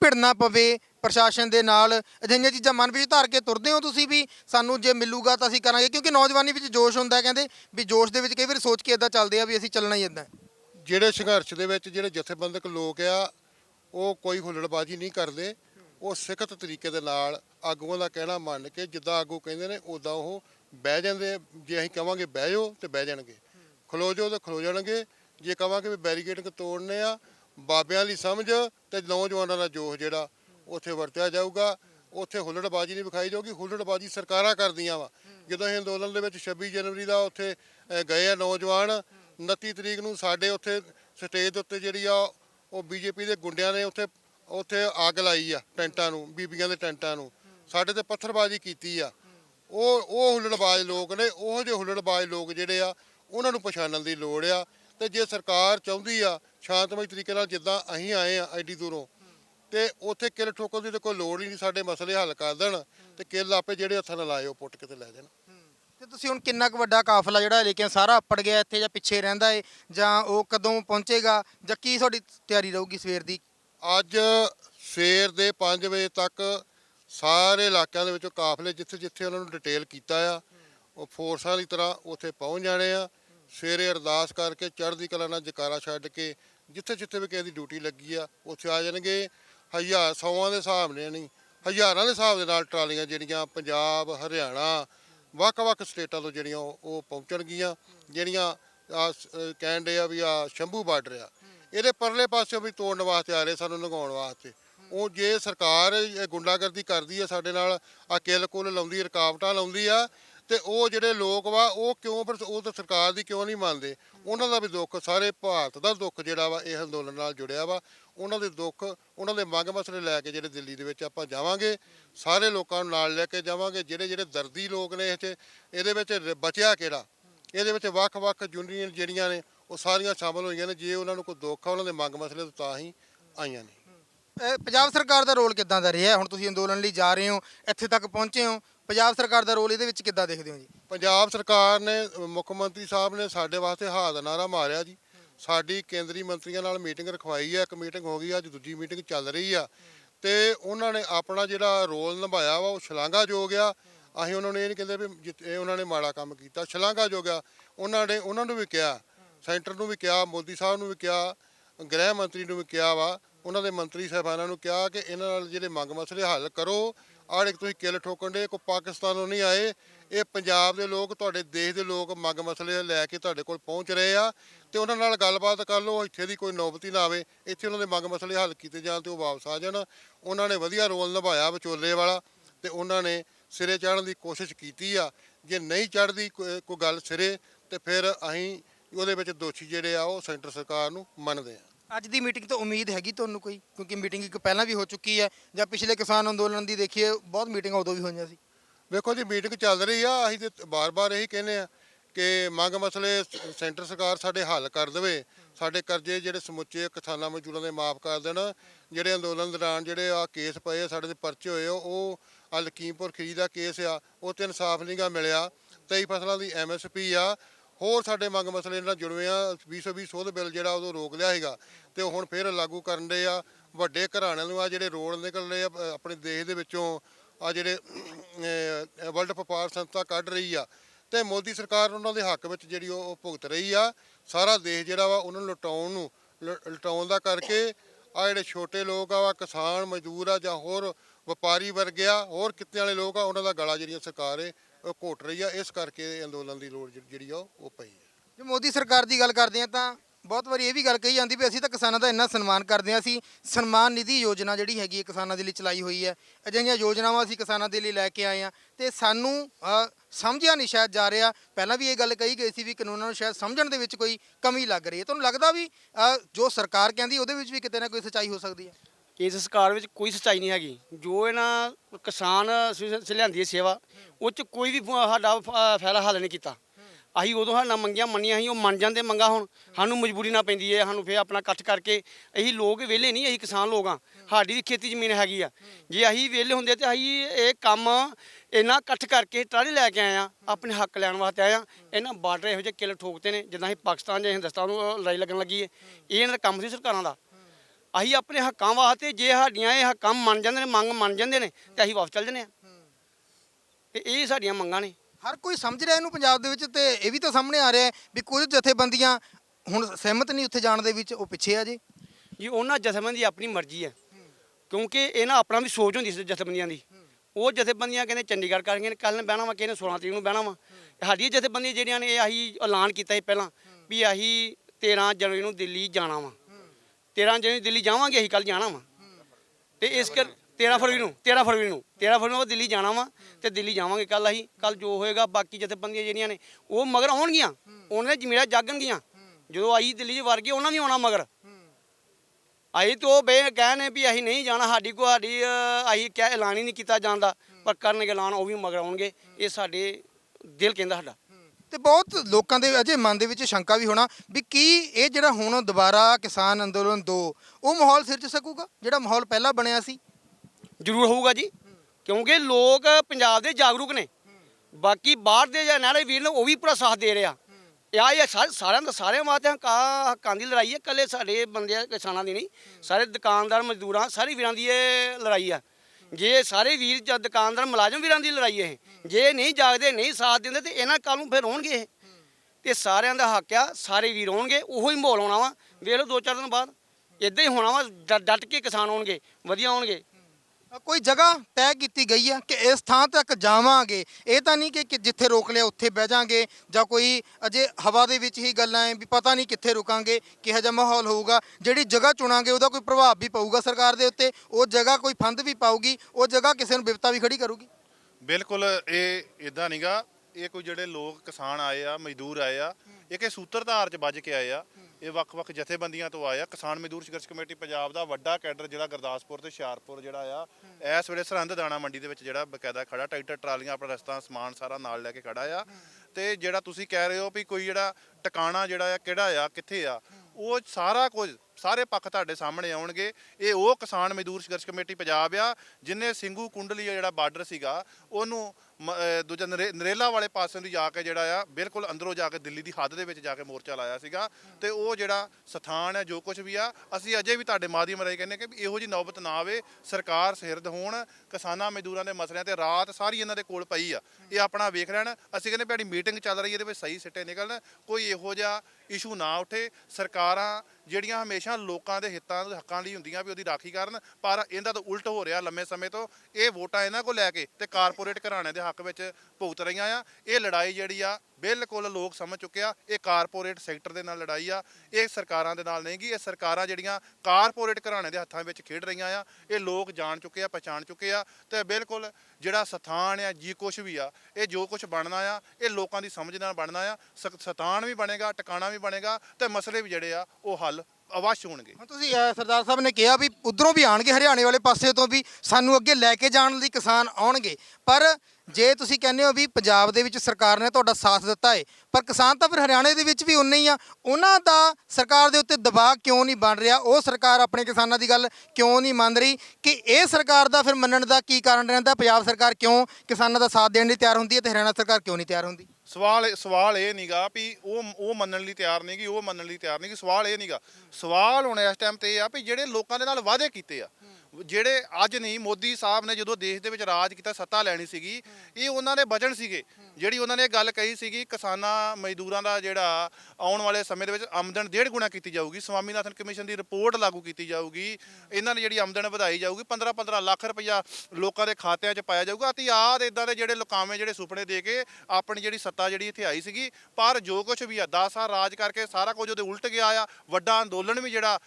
ਭਿੜਨਾ ਪਵੇ ਪ੍ਰਸ਼ਾਸਨ ਦੇ ਨਾਲ ਅਜਿਹੀਆਂ ਚੀਜ਼ਾਂ ਮਨ ਵਿੱਚ ਧਾਰ ਕੇ ਤੁਰਦੇ ਹੋ ਤੁਸੀਂ ਵੀ ਸਾਨੂੰ ਜੇ ਮਿਲੂਗਾ ਤਾਂ ਅਸੀਂ ਕਰਾਂਗੇ? ਕਿਉਂਕਿ ਨੌਜਵਾਨੀ ਵਿੱਚ ਜੋਸ਼ ਹੁੰਦਾ ਕਹਿੰਦੇ ਵੀ ਜੋਸ਼ ਦੇ ਵਿੱਚ ਕਈ ਵਾਰ ਸੋਚ ਕੇ ਇਦਾਂ ਚੱਲਦੇ ਆ ਵੀ ਅਸੀਂ ਚੱਲਣਾ ਹੀ ਇਦਾਂ ਜਿਹੜੇ ਸੰਘਰਸ਼ ਦੇ ਵਿੱਚ ਜਿਹੜੇ ਜਥੇਬੰਦਕ ਲੋਕ ਆ ਉਹ ਕੋਈ ਹੁੱਲੜਬਾਜ਼ੀ ਨਹੀਂ ਕਰਦੇ। ਉਹ ਸਿੱਖਤ ਤਰੀਕੇ ਦੇ ਨਾਲ ਆਗੂਆਂ ਦਾ ਕਹਿਣਾ ਮੰਨ ਕੇ ਜਿੱਦਾਂ ਆਗੂ ਕਹਿੰਦੇ ਨੇ ਉਦਾਂ ਉਹ ਬਹਿ ਜਾਂਦੇ। ਜੇ ਅਸੀਂ ਕਵਾਂਗੇ ਬਹਿ ਜਾਓ ਤੇ ਬਹਿ ਜਾਣਗੇ। ਖਲੋ ਜਾਓ ਤੇ ਖਲੋ ਜਾਣਗੇ। ਜੇ ਕਵਾਂਗੇ ਵੀ ਬੈਰੀਕੇਡ ਤੋੜਨੇ ਆ, ਬਾਬਿਆਂ ਦੀ ਸਮਝ ਤੇ ਨੌਜਵਾਨਾਂ ਦਾ ਜੋਸ਼ ਜਿਹੜਾ ਉੱਥੇ ਵਰਤਿਆ ਜਾਊਗਾ। ਉੱਥੇ ਹੁੱਲੜਬਾਜ਼ੀ ਨਹੀਂ ਵਿਖਾਈ ਜਾਊਗੀ। ਹੁੱਲੜਬਾਜ਼ੀ ਸਰਕਾਰਾਂ ਕਰਦੀਆਂ ਵਾ। ਜਦੋਂ ਅਸੀਂ ਅੰਦੋਲਨ ਦੇ ਵਿੱਚ 26 ਜਨਵਰੀ ਦਾ ਉੱਥੇ ਗਏ ਆ ਨੌਜਵਾਨ 29 ਤਰੀਕ ਨੂੰ ਸਾਡੇ ਉੱਥੇ ਸਟੇਜ ਦੇ ਉੱਤੇ ਜਿਹੜੀ ਆ ਉਹ ਬੀਜੇਪੀ ਦੇ ਗੁੰਡਿਆਂ ਨੇ ਉੱਥੇ ਉੱਥੇ ਅੱਗ ਲਾਈ ਆ ਟੈਂਟਾਂ ਨੂੰ, ਬੀਬੀਆਂ ਦੇ ਟੈਂਟਾਂ ਨੂੰ। ਸਾਡੇ ਤੇ ਪੱਥਰਬਾਜ਼ੀ ਕੀਤੀ ਆ। ਉਹ ਉਹ ਹੁੱਲੜਬਾਜ਼ ਲੋਕ ਨੇ, ਉਹ ਜਿਹੇ ਹੁੱਲੜਬਾਜ਼ ਲੋਕ ਜਿਹੜੇ ਆ, ਉਹਨਾਂ ਨੂੰ ਪਛਾਣਨ ਦੀ ਲੋੜ ਆ। ਤੇ ਜੇ ਸਰਕਾਰ ਚਾਹੁੰਦੀ ਆ ਸ਼ਾਂਤਮਈ ਤਰੀਕੇ ਨਾਲ ਜਿੱਦਾਂ ਅਸੀਂ ਆਏ ਆ ਐਡੀ ਦੂਰੋਂ, ਤੇ ਉੱਥੇ ਕਿੱਲ ਠੋਕਣ ਦੀ ਤਾਂ ਕੋਈ ਲੋੜ ਹੀ ਨਹੀਂ ਸਾਡੇ ਮਸਲੇ ਹੱਲ ਕਰ ਦੇਣ ਤੇ ਕਿੱਲ ਆਪੇ ਜਿਹੜੇ ਹੱਥਾਂ ਨਾਲ ਲਾਏ ਉਹ ਪੁੱਟ ਕੇ ਤੇ ਲੈ ਜਾਣ। ਤੇ ਤੁਸੀਂ ਹੁਣ ਕਿੰਨਾ ਕੁ ਵੱਡਾ ਕਾਫਲਾ ਜਿਹੜਾ ਲੇਕਿਨ ਸਾਰਾ ਅੱਪੜ ਗਿਆ ਇੱਥੇ ਜਾਂ ਪਿੱਛੇ ਰਹਿੰਦਾ ਏ, ਜਾਂ ਉਹ ਕਦੋਂ ਪਹੁੰਚੇਗਾ, ਜਾਂ ਕੀ ਤੁਹਾਡੀ ਤਿਆਰੀ ਰਹੂਗੀ ਸਵੇਰ ਦੀ? ਅੱਜ ਸਵੇਰ ਦੇ 5 ਵਜੇ ਤੱਕ ਸਾਰੇ ਇਲਾਕਿਆਂ ਦੇ ਵਿੱਚੋਂ ਕਾਫਲੇ ਜਿੱਥੇ ਜਿੱਥੇ ਉਹਨਾਂ ਨੂੰ ਡਿਟੇਲ ਕੀਤਾ ਆ, ਉਹ ਫੋਰਸਾਂ ਦੀ ਤਰ੍ਹਾਂ ਉੱਥੇ ਪਹੁੰਚ ਜਾਣੇ ਆ। ਸਵੇਰੇ ਅਰਦਾਸ ਕਰਕੇ ਚੜ੍ਹਦੀ ਕਲਾ ਨਾਲ ਜਕਾਰਾ ਛੱਡ ਕੇ ਜਿੱਥੇ ਜਿੱਥੇ ਵੀ ਕਿਸੇ ਦੀ ਡਿਊਟੀ ਲੱਗੀ ਆ, ਉੱਥੇ ਆ ਜਾਣਗੇ। ਹਜ਼ਾਰ, ਸੌਆਂ ਦੇ ਹਿਸਾਬ ਨੇ ਨਹੀਂ, ਹਜ਼ਾਰਾਂ ਦੇ ਹਿਸਾਬ ਦੇ ਨਾਲ ਟਰਾਲੀਆਂ ਜਿਹੜੀਆਂ ਪੰਜਾਬ, ਹਰਿਆਣਾ ਵੱਖ-ਵੱਖ ਸਟੇਟਾਂ ਤੋਂ ਜਿਹੜੀਆਂ ਉਹ ਉਹ ਪਹੁੰਚਣਗੀਆਂ, ਜਿਹੜੀਆਂ ਆ ਕਹਿਣ ਦੇ ਆ ਵੀ ਆ ਸ਼ੰਭੂ ਬਾਰਡਰ ਆ। ਇਹਦੇ ਪਰਲੇ ਪਾਸੇ ਵੀ ਤੋੜਨ ਵਾਸਤੇ ਆ ਰਹੇ, ਸਾਨੂੰ ਲੰਘਾਉਣ ਵਾਸਤੇ। ਉਹ ਜੇ ਸਰਕਾਰ ਇਹ ਗੁੰਡਾਗਰਦੀ ਕਰਦੀ ਆ ਸਾਡੇ ਨਾਲ ਆ ਕਿੱਲ ਕੁੱਲ ਲਾਉਂਦੀ, ਰੁਕਾਵਟਾਂ ਲਾਉਂਦੀ ਆ, ਤੇ ਉਹ ਜਿਹੜੇ ਲੋਕ ਵਾ, ਉਹ ਕਿਉਂ ਫਿਰ ਉਹ ਤਾਂ ਸਰਕਾਰ ਦੀ ਕਿਉਂ ਨਹੀਂ ਮੰਨਦੇ? ਉਹਨਾਂ ਦਾ ਵੀ ਦੁੱਖ, ਸਾਰੇ ਭਾਰਤ ਦਾ ਦੁੱਖ ਜਿਹੜਾ ਵਾ, ਇਹ ਅੰਦੋਲਨ ਨਾਲ ਜੁੜਿਆ ਵਾ। ਉਹਨਾਂ ਦੇ ਦੁੱਖ, ਉਹਨਾਂ ਦੇ ਮੰਗ ਮਸਲੇ ਲੈ ਕੇ ਜਿਹੜੇ ਦਿੱਲੀ ਦੇ ਵਿੱਚ ਆਪਾਂ ਜਾਵਾਂਗੇ, ਸਾਰੇ ਲੋਕਾਂ ਨੂੰ ਨਾਲ ਲੈ ਕੇ ਜਾਵਾਂਗੇ। ਜਿਹੜੇ ਜਿਹੜੇ ਦਰਦੀ ਲੋਕ ਨੇ ਇਹ 'ਚ, ਇਹਦੇ ਵਿੱਚ ਬਚਿਆ ਕਿਹੜਾ? ਇਹਦੇ ਵਿੱਚ ਵੱਖ-ਵੱਖ ਯੂਨੀਅਨ ਜਿਹੜੀਆਂ ਨੇ, ਉਹ ਸਾਰੀਆਂ ਸ਼ਾਮਲ ਹੋਈਆਂ ਨੇ। ਜੇ ਉਹਨਾਂ ਨੂੰ ਕੋਈ ਦੁੱਖ ਆ, ਉਹਨਾਂ ਦੇ ਮੰਗ ਮਸਲੇ ਤੋਂ ਤਾਂ ਹੀ ਆਈਆਂ ਨੇ। ਪੰਜਾਬ ਸਰਕਾਰ ਦਾ ਰੋਲ ਕਿੱਦਾਂ ਦਾ ਰਿਹਾ? ਹੁਣ ਤੁਸੀਂ ਅੰਦੋਲਨ ਲਈ ਜਾ ਰਹੇ ਹੋ, ਇੱਥੇ ਤੱਕ ਪਹੁੰਚੇ ਹੋ। ਪੰਜਾਬ ਸਰਕਾਰ ਦਾ ਰੋਲ ਇਹਦੇ ਵਿੱਚ ਕਿੱਦਾਂ ਦੇਖਦੇ ਹੋ ਜੀ? ਪੰਜਾਬ ਸਰਕਾਰ ਨੇ ਮੁੱਖ ਮੰਤਰੀ ਸਾਹਿਬ ਨੇ ਸਾਡੇ ਵਾਸਤੇ ਹਾਥ ਨਾਰਾ ਮਾਰਿਆ ਜੀ। ਸਾਡੀ ਕੇਂਦਰੀ ਮੰਤਰੀਆਂ ਨਾਲ ਮੀਟਿੰਗ ਰਖਵਾਈ ਹੈ ਇੱਕ ਮੀਟਿੰਗ ਹੋ ਗਈ ਆ, ਅੱਜ ਦੂਜੀ ਮੀਟਿੰਗ ਚੱਲ ਰਹੀ ਆ। ਤੇ ਉਹਨਾਂ ਨੇ ਆਪਣਾ ਜਿਹੜਾ ਰੋਲ ਨਿਭਾਇਆ ਵਾ ਉਹ ਸ਼ਲਾਘਾਯੋਗ ਆ। ਅਸੀਂ ਉਹਨਾਂ ਨੂੰ ਇਹ ਨਹੀਂ ਕਹਿੰਦੇ ਵੀ ਜਿੱਤ- ਇਹ ਉਹਨਾਂ ਨੇ ਮਾੜਾ ਕੰਮ ਕੀਤਾ ਸ਼ਲਾਘਾਯੋਗ ਆ। ਉਹਨਾਂ ਨੇ ਉਹਨਾਂ ਨੂੰ ਵੀ ਕਿਹਾ ਸੈਂਟਰ ਨੂੰ ਵੀ ਕਿਹਾ ਮੋਦੀ ਸਾਹਿਬ ਨੂੰ ਵੀ ਕਿਹਾ ਗ੍ਰਹਿ ਮੰਤਰੀ ਨੂੰ ਵੀ ਕਿਹਾ ਵਾ। ਉਹਨਾਂ ਦੇ ਮੰਤਰੀ ਸਾਹਿਬਾਨਾਂ ਨੂੰ ਕਿਹਾ ਕਿ ਇਹਨਾਂ ਨਾਲ ਜਿਹੜੇ ਮੰਗ ਮਸਲੇ ਹੱਲ ਕਰੋ ਆਹ ਇੱਕ ਤੁਸੀਂ ਕਿੱਲ ਠੋਕਣ ਦੇ ਕੋ ਪਾਕਿਸਤਾਨੋਂ ਨਹੀਂ ਆਏ। ਇਹ ਪੰਜਾਬ ਦੇ ਲੋਕ, ਤੁਹਾਡੇ ਦੇਸ਼ ਦੇ ਲੋਕ ਮੰਗ ਮਸਲੇ ਲੈ ਕੇ ਤੁਹਾਡੇ ਕੋਲ ਪਹੁੰਚ ਰਹੇ ਆ ਤੇ ਉਹਨਾਂ ਨਾਲ ਗੱਲਬਾਤ ਕਰ ਲਓ, ਇੱਥੇ ਦੀ ਕੋਈ ਨੌਬਤੀ ਨਾ ਆਵੇ। ਇੱਥੇ ਉਹਨਾਂ ਦੇ ਮੰਗ ਮਸਲੇ ਹੱਲ ਕੀਤੇ ਜਾਣ ਤੇ ਉਹ ਵਾਪਸ ਆ ਜਾਣ। ਉਹਨਾਂ ਨੇ ਵਧੀਆ ਰੋਲ ਨਿਭਾਇਆ ਵਿਚੋਲੇ ਵਾਲਾ ਤੇ ਉਹਨਾਂ ਨੇ ਸਿਰੇ ਚੜ੍ਹਨ ਦੀ ਕੋਸ਼ਿਸ਼ ਕੀਤੀ ਆ। ਜੇ ਨਹੀਂ ਚੜ੍ਹਦੀ ਕੋਈ ਕੋਈ ਗੱਲ ਸਿਰੇ ਤੇ ਫਿਰ ਅਸੀਂ ਉਹਦੇ ਵਿੱਚ ਦੋਸ਼ੀ ਜਿਹੜੇ ਆ ਉਹ ਸੈਂਟਰ ਸਰਕਾਰ ਨੂੰ ਮੰਨਦੇ ਆ। ਅੱਜ ਦੀ ਮੀਟਿੰਗ ਤੋਂ ਉਮੀਦ ਹੈਗੀ ਤੁਹਾਨੂੰ ਕੋਈ, ਕਿਉਂਕਿ ਮੀਟਿੰਗ ਇੱਕ ਪਹਿਲਾਂ ਵੀ ਹੋ ਚੁੱਕੀ ਹੈ, ਜਾਂ ਪਿਛਲੇ ਕਿਸਾਨ ਅੰਦੋਲਨ ਦੀ ਦੇਖੀਏ, ਬਹੁਤ ਮੀਟਿੰਗਾਂ ਉਦੋਂ ਵੀ ਹੋਈਆਂ ਸੀ। ਵੇਖੋ ਜੀ, ਮੀਟਿੰਗ ਚੱਲ ਰਹੀ ਆ, ਅਸੀਂ ਤੇ ਬਾਰ-ਬਾਰ ਇਹੀ ਕਹਿੰਦੇ ਆ ਕਿ ਮੰਗ ਮਸਲੇ ਸੈਂਟਰ ਸਰਕਾਰ ਸਾਡੇ ਹੱਲ ਕਰ ਦੇਵੇ, ਸਾਡੇ ਕਰਜ਼ੇ ਜਿਹੜੇ ਸਮੁੱਚੇ ਕਿਸਾਨਾਂ ਮਜ਼ਦੂਰਾਂ ਦੇ ਮਾਫ ਕਰ ਦੇਣ, ਜਿਹੜੇ ਅੰਦੋਲਨ ਦੌਰਾਨ ਜਿਹੜੇ ਆ ਕੇਸ ਪਏ ਆ, ਸਾਡੇ ਦੇ ਪਰਚੇ ਹੋਏ ਆ, ਉਹ ਆ ਲਕੀਮਪੁਰ ਖੀਰੀ ਦਾ ਕੇਸ ਆ ਉਹ ਤੇ ਇਨਸਾਫ ਨਹੀਂਗਾ ਮਿਲਿਆ 23 ਫਸਲਾਂ ਦੀ ਐਮਐਸਪੀ ਆ ਹੋਰ ਸਾਡੇ ਮੰਗ ਮਸਲੇ ਨਾਲ ਜੁੜਵੇਂ ਆ 2020 ਸੋਧ ਬਿੱਲ ਜਿਹੜਾ ਉਦੋਂ ਰੋਕ ਲਿਆ ਸੀਗਾ ਤੇ ਉਹ ਹੁਣ ਫੇਰ ਲਾਗੂ ਕਰਨ ਦੇ ਆ, ਵੱਡੇ ਘਰਾਣਿਆਂ ਨੂੰ ਆ ਜਿਹੜੇ ਰੋਡ ਨਿਕਲ ਰਹੇ ਆ ਆਪਣੇ ਦੇਸ਼ ਦੇ ਵਿੱਚੋਂ ਆ ਜਿਹੜੇ ਵਰਲਡ ਵਪਾਰ ਸੰਸਥਾ ਕੱਢ ਰਹੀ ਆ ਤੇ ਮੋਦੀ ਸਰਕਾਰ ਉਹਨਾਂ ਦੇ ਹੱਕ ਵਿੱਚ ਜਿਹੜੀ ਉਹ ਉਹ ਭੁਗਤ ਰਹੀ ਆ, ਸਾਰਾ ਦੇਸ਼ ਜਿਹੜਾ ਵਾ ਉਹਨਾਂ ਨੂੰ ਲੁਟਾਉਣ ਨੂੰ, ਲ- ਲੁਟਾਉਣ ਦਾ ਕਰਕੇ ਆ ਜਿਹੜੇ ਛੋਟੇ ਲੋਕ ਆ ਵਾ, ਕਿਸਾਨ, ਮਜ਼ਦੂਰ ਆ ਜਾਂ ਹੋਰ ਵਪਾਰੀ ਵਰਗ ਆ, ਹੋਰ ਕਿੱਤੇ ਵਾਲੇ ਲੋਕ ਆ, ਉਹਨਾਂ ਦਾ ਗਲਾ ਜਿਹੜੀਆਂ ਸਰਕਾਰ ਏ ਉਹ ਘੋਟ ਰਹੀ ਆ ਇਸ ਕਰਕੇ ਇਹ ਅੰਦੋਲਨ ਦੀ ਲੋੜ ਜਿਹੜੀ- ਜਿਹੜੀ ਆ ਉਹ ਪਈ ਹੈ ਜੇ ਮੋਦੀ ਸਰਕਾਰ ਦੀ ਗੱਲ ਕਰਦੇ ਆ ਤਾਂ ਬਹੁਤ ਵਾਰੀ ਇਹ ਵੀ ਗੱਲ ਕਹੀ ਜਾਂਦੀ ਵੀ ਅਸੀਂ ਤਾਂ ਕਿਸਾਨਾਂ ਦਾ ਇੰਨਾ ਸਨਮਾਨ ਕਰਦੇ ਆ ਅਸੀਂ ਸਨਮਾਨ ਨਿਧੀ ਯੋਜਨਾ ਜਿਹੜੀ ਹੈਗੀ ਹੈ ਕਿਸਾਨਾਂ ਦੇ ਲਈ ਚਲਾਈ ਹੋਈ ਹੈ ਅਜਿਹੀਆਂ ਯੋਜਨਾਵਾਂ ਅਸੀਂ ਕਿਸਾਨਾਂ ਦੇ ਲਈ ਲੈ ਕੇ ਆਏ ਆ ਤੇ ਸਾਨੂੰ ਅ, ਸਮਝਿਆ ਨਹੀਂ ਸ਼ਾਇਦ ਜਾ ਰਿਹਾ। ਪਹਿਲਾਂ ਵੀ ਇਹ ਗੱਲ ਕਹੀ ਗਈ ਸੀ ਵੀ ਕਾਨੂੰਨਾਂ ਨੂੰ ਸ਼ਾਇਦ ਸਮਝਣ ਦੇ ਵਿੱਚ ਕੋਈ ਕਮੀ ਲੱਗ ਰਹੀ ਹੈ। ਤੁਹਾਨੂੰ ਲੱਗਦਾ ਵੀ ਅ, ਜੋ ਸਰਕਾਰ ਕਹਿੰਦੀ ਉਹਦੇ ਵਿੱਚ ਵੀ ਕਿਤੇ ਨਾ ਕੋਈ ਸੱਚਾਈ ਹੋ ਸਕਦੀ ਹੈ? ਇਸ ਸਰਕਾਰ ਵਿੱਚ ਕੋਈ ਸੱਚਾਈ ਨਹੀਂ ਹੈਗੀ। ਜੋ ਇਹਨਾਂ ਕਿਸਾਨ ਸ- ਲਿਆਂਦੀ ਹੈ ਸੇਵਾ, ਉਹ ਚ ਕੋਈ ਵੀ ਫ- ਸਾਡਾ ਫ- ਫੈਲਾ ਹੱਲ ਨਹੀਂ ਕੀਤਾ। ਅਸੀਂ ਉਦੋਂ ਸਾਡਾ ਮੰਗੀਆਂ, ਮੰਨੀਆਂ ਸੀ, ਉਹ ਮੰਨ ਜਾਂਦੇ ਮੰਗਾ ਹੁਣ। ਸਾਨੂੰ ਮਜਬੂਰੀ ਨਾ ਪੈਂਦੀ ਹੈ ਸਾਨੂੰ ਫੇਰ ਆਪਣਾ ਇਕੱਠ ਕਰਕੇ ਅਸੀਂ ਲੋਕ ਵਿਹਲੇ ਨਹੀਂ, ਅਸੀਂ ਕਿਸਾਨ ਲੋਕ ਆ ਸਾਡੀ ਵੀ ਖੇਤੀ ਜ਼ਮੀਨ ਹੈਗੀ ਆ। ਜੇ ਅਸੀਂ ਵਿਹਲੇ ਹੁੰਦੇ ਤੇ ਅਸੀਂ ਇਹ ਕੰਮ ਇਹਨਾਂ ਇਕੱਠ ਕਰਕੇ ਟਰਾਲੀ ਲੈ ਕੇ ਆਏ ਆ, ਆਪਣੇ ਹੱਕ ਲੈਣ ਵਾਸਤੇ ਆਏ ਆ। ਇਹਨਾਂ ਬਾਰਡਰ ਇਹੋ ਜਿਹੇ ਕਿੱਲ ਠੋਕਦੇ ਨੇ, ਜਿੱਦਾਂ ਅਸੀਂ ਪਾਕਿਸਤਾਨ ਜਾਂ ਹਿੰਦੁਸਤਾਨ ਨੂੰ ਲੜਾਈ ਲੱਗਣ ਲੱਗੀ ਹੈ ਇਹ ਇਹਨਾਂ ਦਾ ਕੰਮ ਸੀ ਸਰਕਾਰਾਂ ਦਾ। ਅਸੀਂ ਆਪਣੇ ਹੱਕਾਂ ਵਾਸਤੇ ਜੇ ਸਾਡੀਆਂ ਇਹ ਹੱਕਾਂ ਮੰਨ ਜਾਂਦੇ ਨੇ ਮੰਗ ਮੰਨ ਜਾਂਦੇ ਨੇ ਤੇ ਅਸੀਂ ਵਾਪਸ ਚੱਲ ਜੰਨੇ ਆ ਤੇ ਇਹ ਸਾਡੀਆਂ ਮੰਗਾਂ ਨੇ। ਹਰ ਕੋਈ ਸਮਝ ਰਿਹਾ ਇਹਨੂੰ ਪੰਜਾਬ ਦੇ ਵਿੱਚ ਤੇ ਇਹ ਵੀ ਤਾਂ ਸਾਹਮਣੇ ਆ ਰਿਹਾ ਹੈ ਵੀ ਕੁਝ ਜਥੇਬੰਦੀਆਂ ਹੁਣ ਸਹਿਮਤ ਨਹੀਂ ਉੱਥੇ ਜਾਣ ਦੇ ਵਿੱਚ ਉਹ ਪਿੱਛੇ ਆ ਜੀ। ਜੀ ਉਹਨਾਂ ਜਥੇਬੰਦੀ ਦੀ ਆਪਣੀ ਮਰਜ਼ੀ ਹੈ। ਕਿਉਂਕਿ ਇਹਨਾਂ ਆਪਣਾ ਵੀ ਸੋਚ ਹੁੰਦੀ ਸੀ ਜਥੇਬੰਦੀਆਂ ਦੀ। ਉਹ ਜਥੇਬੰਦੀਆਂ ਕਹਿੰਦੇ ਚੰਡੀਗੜ੍ਹ ਕਰਨਗੇ ਨੇ ਕੱਲ ਨੂੰ ਬਹਿਣਾ ਵਾ ਕਿਹਨੇ 16 ਤਰੀਕ ਨੂੰ ਬਹਿਣਾ ਵਾ। ਸਾਡੀਆਂ ਜਥੇਬੰਦੀਆਂ ਜਿਹੜੀਆਂ ਨੇ ਇਹ ਅਸੀਂ ਐਲਾਨ ਕੀਤਾ ਸੀ ਪਹਿਲਾਂ ਵੀ ਅਸੀਂ 13 ਜਨਵਰੀ ਨੂੰ ਦਿੱਲੀ ਜਾਣਾ ਵਾ। 13 ਜਨਵਰੀ ਦਿੱਲੀ ਜਾਵਾਂਗੇ, ਅਸੀਂ ਕੱਲ ਜਾਣਾ ਵਾ। ਤੇ ਇਸ ਕਰ 13 ਫਰਵਰੀ ਨੂੰ 13 ਫਰਵਰੀ ਨੂੰ 13 ਫਰਵਰੀ ਨੂੰ ਦਿੱਲੀ ਜਾਣਾ ਵਾ ਤੇ ਦਿੱਲੀ ਜਾਵਾਂਗੇ ਕੱਲ ਅਸੀਂ ਕੱਲ ਜੋ ਹੋਏਗਾ ਬਾਕੀ ਜਥੇਬੰਦੀਆਂ ਜਿਹੜੀਆਂ ਨੇ, ਉਹ ਮਗਰ ਆਉਣਗੀਆਂ। ਉਹਨਾਂ ਦੀ ਜ਼ਮੀਰਾਂ ਜਾਗਣਗੀਆਂ ਜਦੋਂ ਆਈ ਦਿੱਲੀ 'ਚ ਵਰ ਗਏ ਉਹਨਾਂ ਵੀ ਆਉਣਾ ਮਗਰ। ਅਸੀਂ ਤੇ ਉਹ ਬੇ ਕਹਿ ਵੀ ਅਸੀਂ ਨਹੀਂ ਜਾਣਾ, ਸਾਡੀ ਕੋ ਸਾਡੀ ਅਸੀਂ ਕਿਹਾ, ਐਲਾਨ ਹੀ ਨਹੀਂ ਕੀਤਾ ਜਾਂਦਾ ਪਰ ਕਰਨਗੇ ਐਲਾਨ, ਉਹ ਵੀ ਮਗਰ ਆਉਣਗੇ। ਇਹ ਸਾਡੇ ਦਿਲ ਕਹਿੰਦਾ ਸਾਡਾ। ਤੇ ਬਹੁਤ ਲੋਕਾਂ ਦੇ ਅਜੇ ਮਨ ਦੇ ਵਿੱਚ ਸ਼ੰਕਾ ਵੀ ਹੋਣਾ ਵੀ ਕੀ ਇਹ ਜਿਹੜਾ ਹੁਣ ਦੁਬਾਰਾ ਕਿਸਾਨ ਅੰਦੋਲਨ 2 ਉਹ ਮਾਹੌਲ ਸਿਰਜ ਸਕੂਗਾ, ਜਿਹੜਾ ਮਾਹੌਲ ਪਹਿਲਾਂ ਬਣਿਆ ਸੀ? ਜ਼ਰੂਰ ਹੋਊਗਾ ਜੀ, ਕਿਉਂਕਿ ਲੋਕ ਪੰਜਾਬ ਦੇ ਜਾਗਰੂਕ ਨੇ। ਬਾਕੀ ਬਾਹਰ ਦੇ ਜਾਂ ਨਾਰੇ ਵੀਰ ਨੇ ਉਹ ਵੀ ਪੂਰਾ ਸਾਥ ਦੇ ਰਿਹਾ ਆ। ਇਹ ਸਾ- ਸਾਰਿਆਂ ਦਾ, ਸਾਰਿਆਂ ਵਾਸਤੇ ਹੱਕਾਂ ਹੱਕਾਂ ਦੀ ਲੜਾਈ ਹੈ ਕੱਲੇ ਸਾਡੇ ਬੰਦੇ ਕਿਸਾਨਾਂ ਦੀ ਨਹੀਂ। ਸਾਰੇ ਦੁਕਾਨਦਾਰ, ਮਜ਼ਦੂਰਾਂ, ਸਾਰੇ ਵੀਰਾਂ ਦੀ ਇਹ ਲੜਾਈ ਆ। ਜੇ ਸਾਰੇ ਵੀਰ ਜਾਂ ਦੁਕਾਨਦਾਰ ਮੁਲਾਜ਼ਮ ਵੀਰਾਂ ਦੀ ਲੜਾਈ ਇਹ, ਜੇ ਨਹੀਂ ਜਾਗਦੇ, ਨਹੀਂ ਸਾਥ ਦਿੰਦੇ, ਤੇ ਇਹਨਾਂ ਕੱਲ ਨੂੰ ਫਿਰ ਹੋਣਗੇ ਇਹ। ਤੇ ਸਾਰਿਆਂ ਦਾ ਹੱਕ ਆ, ਸਾਰੇ ਵੀਰ ਆਉਣਗੇ ਉਹੋ ਹੀ ਮਾਹੌਲ ਆਉਣਾ ਵਾ। ਵੇਖ ਲਓ ਦੋ ਚਾਰ ਦਿਨ ਬਾਅਦ, ਇਦਾਂ ਹੀ ਹੋਣਾ ਵਾ, ਡ- ਡਟ ਕੇ ਕਿਸਾਨ ਹੋਣਗੇ, ਵਧੀਆ ਹੋਣਗੇ। ਕੋਈ ਜਗ੍ਹਾ ਤੈਅ ਕੀਤੀ ਗਈ ਹੈ ਕਿ ਇਸ ਥਾਂ ਤੱਕ ਜਾਵਾਂਗੇ। ਇਹ ਤਾਂ ਨਹੀਂ ਕਿ ਕਿ ਜਿੱਥੇ ਰੋਕ ਲਿਆ ਉੱਥੇ ਬਹਿ ਜਾਾਂਗੇ ਜਾਂ ਕੋਈ ਅਜੇ ਹਵਾ ਦੇ ਵਿੱਚ ਹੀ ਗੱਲਾਂ ਐ ਵੀ ਪਤਾ ਨਹੀਂ ਕਿੱਥੇ ਰੁਕਾਂਗੇ, ਕਿਹੋ ਜਿਹਾ ਮਾਹੌਲ ਹੋਊਗਾ। ਜਿਹੜੀ ਜਗ੍ਹਾ ਚੁਣਾਂਗੇ ਉਹਦਾ ਕੋਈ ਪ੍ਰਭਾਵ ਵੀ ਪਊਗਾ ਸਰਕਾਰ ਦੇ ਉੱਤੇ, ਉਹ ਜਗ੍ਹਾ ਕੋਈ ਫੰਦ ਵੀ ਪਾਊਗੀ, ਉਹ ਜਗ੍ਹਾ ਕਿਸੇ ਨੂੰ ਬਿਪਤਾ ਵੀ ਖੜੀ ਕਰੂਗੀ। ਬਿਲਕੁਲ ਇਹ ਇਦਾਂ ਨਹੀਂਗਾ ਇਹ ਕੋਈ ਜਿਹੜੇ ਲੋਕ ਕਿਸਾਨ ਆਏ ਆ, ਮਜ਼ਦੂਰ ਆਏ ਆ ਇਹ ਕਿ ਸੂਤਰਧਾਰ ਚ ਵੱਜ ਕੇ ਆਏ ਆ, ਇਹ ਵੱਖ-ਵੱਖ ਜਥੇਬੰਦੀਆਂ ਤੋਂ ਆਏ ਆ। ਕਿਸਾਨ ਮਜ਼ਦੂਰ ਸੰਘਰਸ਼ ਕਮੇਟੀ ਪੰਜਾਬ ਦਾ ਵੱਡਾ ਕੈਡਰ ਜਿਹੜਾ ਗੁਰਦਾਸਪੁਰ ਤੇ ਹੁਸ਼ਿਆਰਪੁਰ ਜਿਹੜਾ ਆ, ਇਸ ਵੇਲੇ ਸਰਹੰਦ ਦਾਣਾ ਮੰਡੀ ਦੇ ਵਿੱਚ ਜਿਹੜਾ ਬਕਾਇਦਾ ਖੜਾ, ਟਰੈਕਟਰ, ਟਰਾਲੀਆਂ, ਆਪਣਾ ਰਸਤਾ, ਸਮਾਨ ਸਾਰਾ ਨਾਲ ਲੈ ਕੇ ਖੜਾ ਆ। ਤੇ ਜਿਹੜਾ ਤੁਸੀਂ ਕਹਿ ਰਹੇ ਹੋ ਵੀ ਕੋਈ ਜਿਹੜਾ ਟਿਕਾਣਾ ਜਿਹੜਾ ਆ, ਕਿਹੜਾ ਆ, ਕਿੱਥੇ ਆ, ਉਹ ਸਾਰਾ ਕੁਝ ਸਾਰੇ ਪੱਖ ਤੁਹਾਡੇ ਸਾਹਮਣੇ ਆਉਣਗੇ। ਇਹ ਉਹ ਕਿਸਾਨ ਮਜ਼ਦੂਰ ਸੰਘਰਸ਼ ਕਮੇਟੀ ਪੰਜਾਬ ਆ, ਜਿਨੇ ਸਿੰਘੂ ਕੁੰਡਲੀ ਜਿਹੜਾ ਬਾਰਡਰ ਸੀਗਾ, ਉਹਨੂੰ ਮ- ਦੂਜਾ ਨਰੇ- ਨਰੇਲਾ ਵਾਲੇ ਪਾਸੇ ਨੂੰ ਜਾ ਕੇ ਜਿਹੜਾ ਆ, ਬਿਲਕੁਲ ਅੰਦਰੋਂ ਜਾ ਕੇ ਦਿੱਲੀ ਦੀ ਹੱਦ ਦੇ ਵਿੱਚ ਜਾ ਕੇ ਮੋਰਚਾ ਲਾਇਆ ਸੀਗਾ। ਤੇ ਉਹ ਜਿਹੜਾ ਸਥਾਨ ਹੈ ਜੋ ਕੁਝ ਵੀ ਆ, ਅਸੀਂ ਅਜੇ ਵੀ ਤੁਹਾਡੇ ਮਾਧਿਅਮ ਰਾਹੀਂ ਕਹਿੰਦੇ ਕਿ ਵੀ ਇਹੋ ਜੀ ਨੌਬਤ ਨਾ ਆਵੇ, ਸਰਕਾਰ ਸਿਰਦ ਹੋਣ, ਕਿਸਾਨਾਂ, ਮਜ਼ਦੂਰਾਂ ਦੇ ਮਸਲਿਆਂ ਤੇ ਰਾਤ ਸਾਰੀ ਇਹਨਾਂ ਦੇ ਕੋਲ ਪਈ ਆ। ਇਹ ਆਪਣਾ ਵੇਖ ਲੈਣ। ਅਸੀਂ ਕਹਿੰਦੇ ਵੀ ਸਾਡੀ ਮੀਟਿੰਗ ਚੱਲ ਰਹੀ ਹੈ, ਇਹਦੇ ਵਿੱਚ ਸਹੀ ਸਿੱਟੇ ਨਿਕਲਣ, ਕੋਈ ਇਹੋ ਜਿਹਾ ਇਸ਼ੂ ਨਾ ਉੱਠੇ। ਸਰਕਾਰਾਂ ਜਿਹੜੀਆਂ ਹਮੇਸ਼ਾ ਲੋਕਾਂ ਦੇ ਹਿੱਤਾਂ ਦੇ ਹੱਕਾਂ ਲਈ ਹੁੰਦੀਆਂ ਵੀ ਉਹਦੀ ਰਾਖੀ ਕਰਨ, ਪਰ ਇਹਦਾ ਤਾਂ ਉਲਟ ਹੋ ਰਿਹਾ ਲੰਮੇ ਸਮੇਂ ਤੋਂ। ਇਹ ਵੋਟਾਂ ਇਹਨਾਂ ਕੋਲ ਲੈ ਕੇ ਤੇ ਕਾਰਪੋਰੇਟ ਘਰਾਣਿਆਂ ਦੇ ਹੱਕ ਵਿੱਚ ਭੁਗਤ ਰਹੀਆਂ ਆ। ਇਹ ਲੜਾਈ ਜਿਹੜੀ ਆ ਬਿਲਕੁਲ ਲੋਕ ਸਮਝ ਚੁੱਕਿਆ ਇਹ ਕਾਰਪੋਰੇਟ ਸੈਕਟਰ ਦੇ ਨਾਲ ਲੜਾਈ ਆ, ਇਹ ਸਰਕਾਰਾਂ ਦੇ ਨਾਲ ਨਹੀਂਗੀ ਇਹ ਸਰਕਾਰਾਂ ਜਿਹੜੀਆਂ ਕਾਰਪੋਰੇਟ ਘਰਾਣੇ ਦੇ ਹੱਥਾਂ ਵਿੱਚ ਖੇਡ ਰਹੀਆਂ ਆ, ਇਹ ਲੋਕ ਜਾਣ ਚੁੱਕੇ ਆ, ਪਛਾਣ ਚੁੱਕੇ ਆ ਤੇ ਬਿਲਕੁਲ ਜਿਹੜਾ ਸਥਾਨ ਆ, ਜੀ ਕੁਛ ਵੀ ਆ, ਇਹ ਜੋ ਕੁਛ ਬਣਨਾ ਆ, ਇਹ ਲੋਕਾਂ ਦੀ ਸਮਝ ਨਾਲ ਬਣਨਾ ਆ ਸ- ਸਥਾਨ ਵੀ ਬਣੇਗਾ, ਟਿਕਾਣਾ ਵੀ ਬਣੇਗਾ ਤੇ ਮਸਲੇ ਵੀ ਜਿਹੜੇ ਆ ਉਹ ਹੱਲ ਅਵਸ਼ ਹੋਣਗੇ ਹੁਣ ਤੁਸੀਂ ਅ, ਸਰਦਾਰ ਸਾਹਿਬ ਨੇ ਕਿਹਾ ਵੀ ਉਧਰੋਂ ਵੀ ਆਣਗੇ ਹਰਿਆਣੇ ਵਾਲੇ ਪਾਸੇ ਤੋਂ ਵੀ ਸਾਨੂੰ ਅੱਗੇ ਲੈ ਕੇ ਜਾਣ ਲਈ ਕਿਸਾਨ ਆਉਣਗੇ। ਪਰ ਜੇ ਤੁਸੀਂ ਕਹਿੰਦੇ ਹੋ ਵੀ ਪੰਜਾਬ ਦੇ ਵਿੱਚ ਸਰਕਾਰ ਨੇ ਤੁਹਾਡਾ ਸਾਥ ਦਿੱਤਾ ਹੈ ਪਰ ਕਿਸਾਨ ਤਾਂ ਫਿਰ ਹਰਿਆਣੇ ਦੇ ਵਿੱਚ ਵੀ ਉਨੇ ਹੀ ਆ। ਉਹਨਾਂ ਦਾ ਸਰਕਾਰ ਦੇ ਉੱਤੇ ਦਬਾਅ ਕਿਉਂ ਨਹੀਂ ਬਣ ਰਿਹਾ? ਉਹ ਸਰਕਾਰ ਆਪਣੇ ਕਿਸਾਨਾਂ ਦੀ ਗੱਲ ਕਿਉਂ ਨਹੀਂ ਮੰਨ ਰਹੀ? ਕਿ ਇਹ ਸਰਕਾਰ ਦਾ ਫਿਰ ਮੰਨਣ ਦਾ ਕੀ ਕਾਰਨ ਰਹਿੰਦਾ? ਪੰਜਾਬ ਸਰਕਾਰ ਕਿਉਂ ਕਿਸਾਨਾਂ ਦਾ ਸਾਥ ਦੇਣ ਲਈ ਤਿਆਰ ਹੁੰਦੀ ਹੈ ਤੇ ਹਰਿਆਣਾ ਸਰਕਾਰ ਕਿਉਂ ਨਹੀਂ ਤਿਆਰ ਹੁੰਦੀ? ਸਵਾਲ ਸਵਾਲ ਇਹ ਨਹੀਂਗਾ ਵੀ ਉਹ ਉਹ ਮੰਨਣ ਲਈ ਤਿਆਰ ਨਹੀਂ ਨਹੀਂਗੀ ਉਹ ਮੰਨਣ ਲਈ ਤਿਆਰ ਨਹੀਂਗੀ ਸਵਾਲ ਇਹ ਨਹੀਂਗਾ ਸਵਾਲ ਹੁਣ ਇਸ ਟਾਈਮ ਤੇ ਇਹ ਆ ਵੀ ਜਿਹੜੇ ਲੋਕਾਂ ਦੇ ਨਾਲ ਵਾਅਦੇ ਕੀਤੇ ਆ, ਜਿਹੜੇ ਅੱਜ ਨਹੀਂ, ਮੋਦੀ ਸਾਹਿਬ ਨੇ ਜਦੋਂ ਦੇਸ਼ ਦੇ ਵਿੱਚ ਰਾਜ ਕੀਤਾ, ਸੱਤਾ ਲੈਣੀ ਸੀਗੀ, ਇਹ ਉਹਨਾਂ ਦੇ ਵਜਨ ਸੀਗੇ। ਜਿਹੜੀ ਉਹਨਾਂ ਨੇ ਗੱਲ ਕਹੀ ਸੀਗੀ, ਕਿਸਾਨਾਂ ਮਜ਼ਦੂਰਾਂ ਦਾ ਜਿਹੜਾ ਆਉਣ ਵਾਲੇ ਸਮੇਂ ਦੇ ਵਿੱਚ ਆਮਦਨ ਡੇਢ ਗੁਣਾ ਕੀਤੀ ਜਾਊਗੀ, ਸਵਾਮੀਨਾਥਨ ਕਮਿਸ਼ਨ ਦੀ ਰਿਪੋਰਟ ਲਾਗੂ ਕੀਤੀ ਜਾਊਗੀ, ਇਹਨਾਂ ਨੇ ਜਿਹੜੀ ਆਮਦਨ ਵਧਾਈ ਜਾਊਗੀ 15 15 ਲੱਖ ਰੁਪਇਆ ਲੋਕਾਂ ਦੇ ਖਾਤਿਆਂ 'ਚ ਪਾਇਆ ਜਾਊਗਾ ਅਤੇ ਆਹ ਇਦਾਂ ਦੇ ਜਿਹੜੇ ਲੋਕਾਵੇਂ ਜਿਹੜੇ ਸੁਪਨੇ ਦੇ ਕੇ ਆਪਣੀ ਜਿਹੜੀ ਸੱਤਾ ਜਿਹੜੀ ਇੱਥੇ ਆਈ ਸੀਗੀ, ਪਰ ਜੋ ਕੁਝ ਵੀ ਆ 10 ਸਾਲ ਰਾਜ ਕਰਕੇ ਸਾਰਾ ਕੁਝ ਉਹਦੇ ਉਲਟ ਗਿਆ ਆ, ਵੱਡਾ ਅੰਦੋਲਨ ਵੀ ਜਿਹੜਾ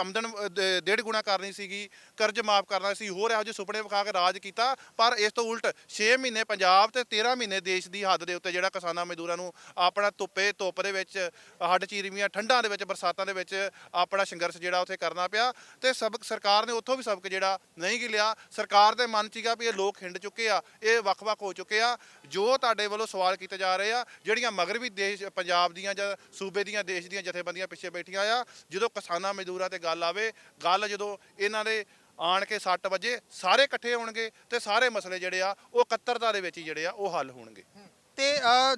ਆਮਦਨ ਡੇਢ ਗੁਣਾ ਕਰਨੀ ਸੀਗੀ, ਕਰਜ਼ ਮਾਫ ਕਰਨਾ ਸੀ, ਹੋਰ ਇਹੋ ਜਿਹੇ ਸੁਪਨੇ ਵਿਖਾ ਕੇ ਰਾਜ ਕੀਤਾ, ਪਰ ਇਸ ਤੋਂ ਉਲਟ 6 ਮਹੀਨੇ ਪੰਜਾਬ ਤੇ 13 ਮਹੀਨੇ ਦੇਸ਼ ਦੀ ਹੱਦ ਦੇ ਉੱਤੇ ਜਿਹੜਾ ਕਿਸਾਨਾਂ ਮਜ਼ਦੂਰਾਂ ਨੂੰ ਆਪਣਾ ਧੁੱਪੇ ਧੁੱਪ ਦੇ ਵਿੱਚ, ਹੱਡ ਚੀਰਵੀਆਂ ਠੰਡਾਂ ਦੇ ਵਿੱਚ, ਬਰਸਾਤਾਂ ਦੇ ਵਿੱਚ ਆਪਣਾ ਸੰਘਰਸ਼ ਜਿਹੜਾ ਉੱਥੇ ਕਰਨਾ ਪਿਆ ਤੇ ਸਬਕ ਸਰਕਾਰ ਨੇ ਉੱਥੋਂ ਵੀ ਸਬਕ ਜਿਹੜਾ ਨਹੀਂ ਗੀ ਲਿਆ ਸਰਕਾਰ ਦੇ ਮਨ 'ਚ ਸੀਗਾ ਵੀ ਇਹ ਲੋਕ ਹਿੰਡ ਚੁੱਕੇ ਆ, ਇਹ ਵੱਖ-ਵੱਖ ਹੋ ਚੁੱਕੇ ਆ। ਜੋ ਤੁਹਾਡੇ ਵੱਲੋਂ ਸਵਾਲ ਕੀਤੇ ਜਾ ਰਹੇ ਆ, ਜਿਹੜੀਆਂ ਮਗਰਬੀ ਦੇਸ਼, ਪੰਜਾਬ ਦੀਆਂ ਜਾਂ ਸੂਬੇ ਦੀਆਂ, ਦੇਸ਼ ਦੀਆਂ ਜਥੇਬੰਦੀਆਂ ਪਿੱਛੇ ਬੈਠੀਆਂ ਆ, ਜਦੋਂ ਕਿਸਾਨਾਂ ਮਜ਼ਦੂਰਾਂ ਤੇ ਗੱਲ ਆਵੇ, ਗੱਲ ਜਦੋਂ ਇਹਨਾਂ ਦੇ ਆਣ ਕੇ 60 ਵਜੇ ਸਾਰੇ ਇਕੱਠੇ ਹੋਣਗੇ ਤੇ ਸਾਰੇ ਮਸਲੇ ਜਿਹੜੇ ਆ ਉਹ ਇਕੱਤਰਤਾ ਦੇ ਵਿੱਚ ਹੀ ਜਿਹੜੇ ਆ ਉਹ ਹੱਲ ਹੋਣਗੇ। ਤੇ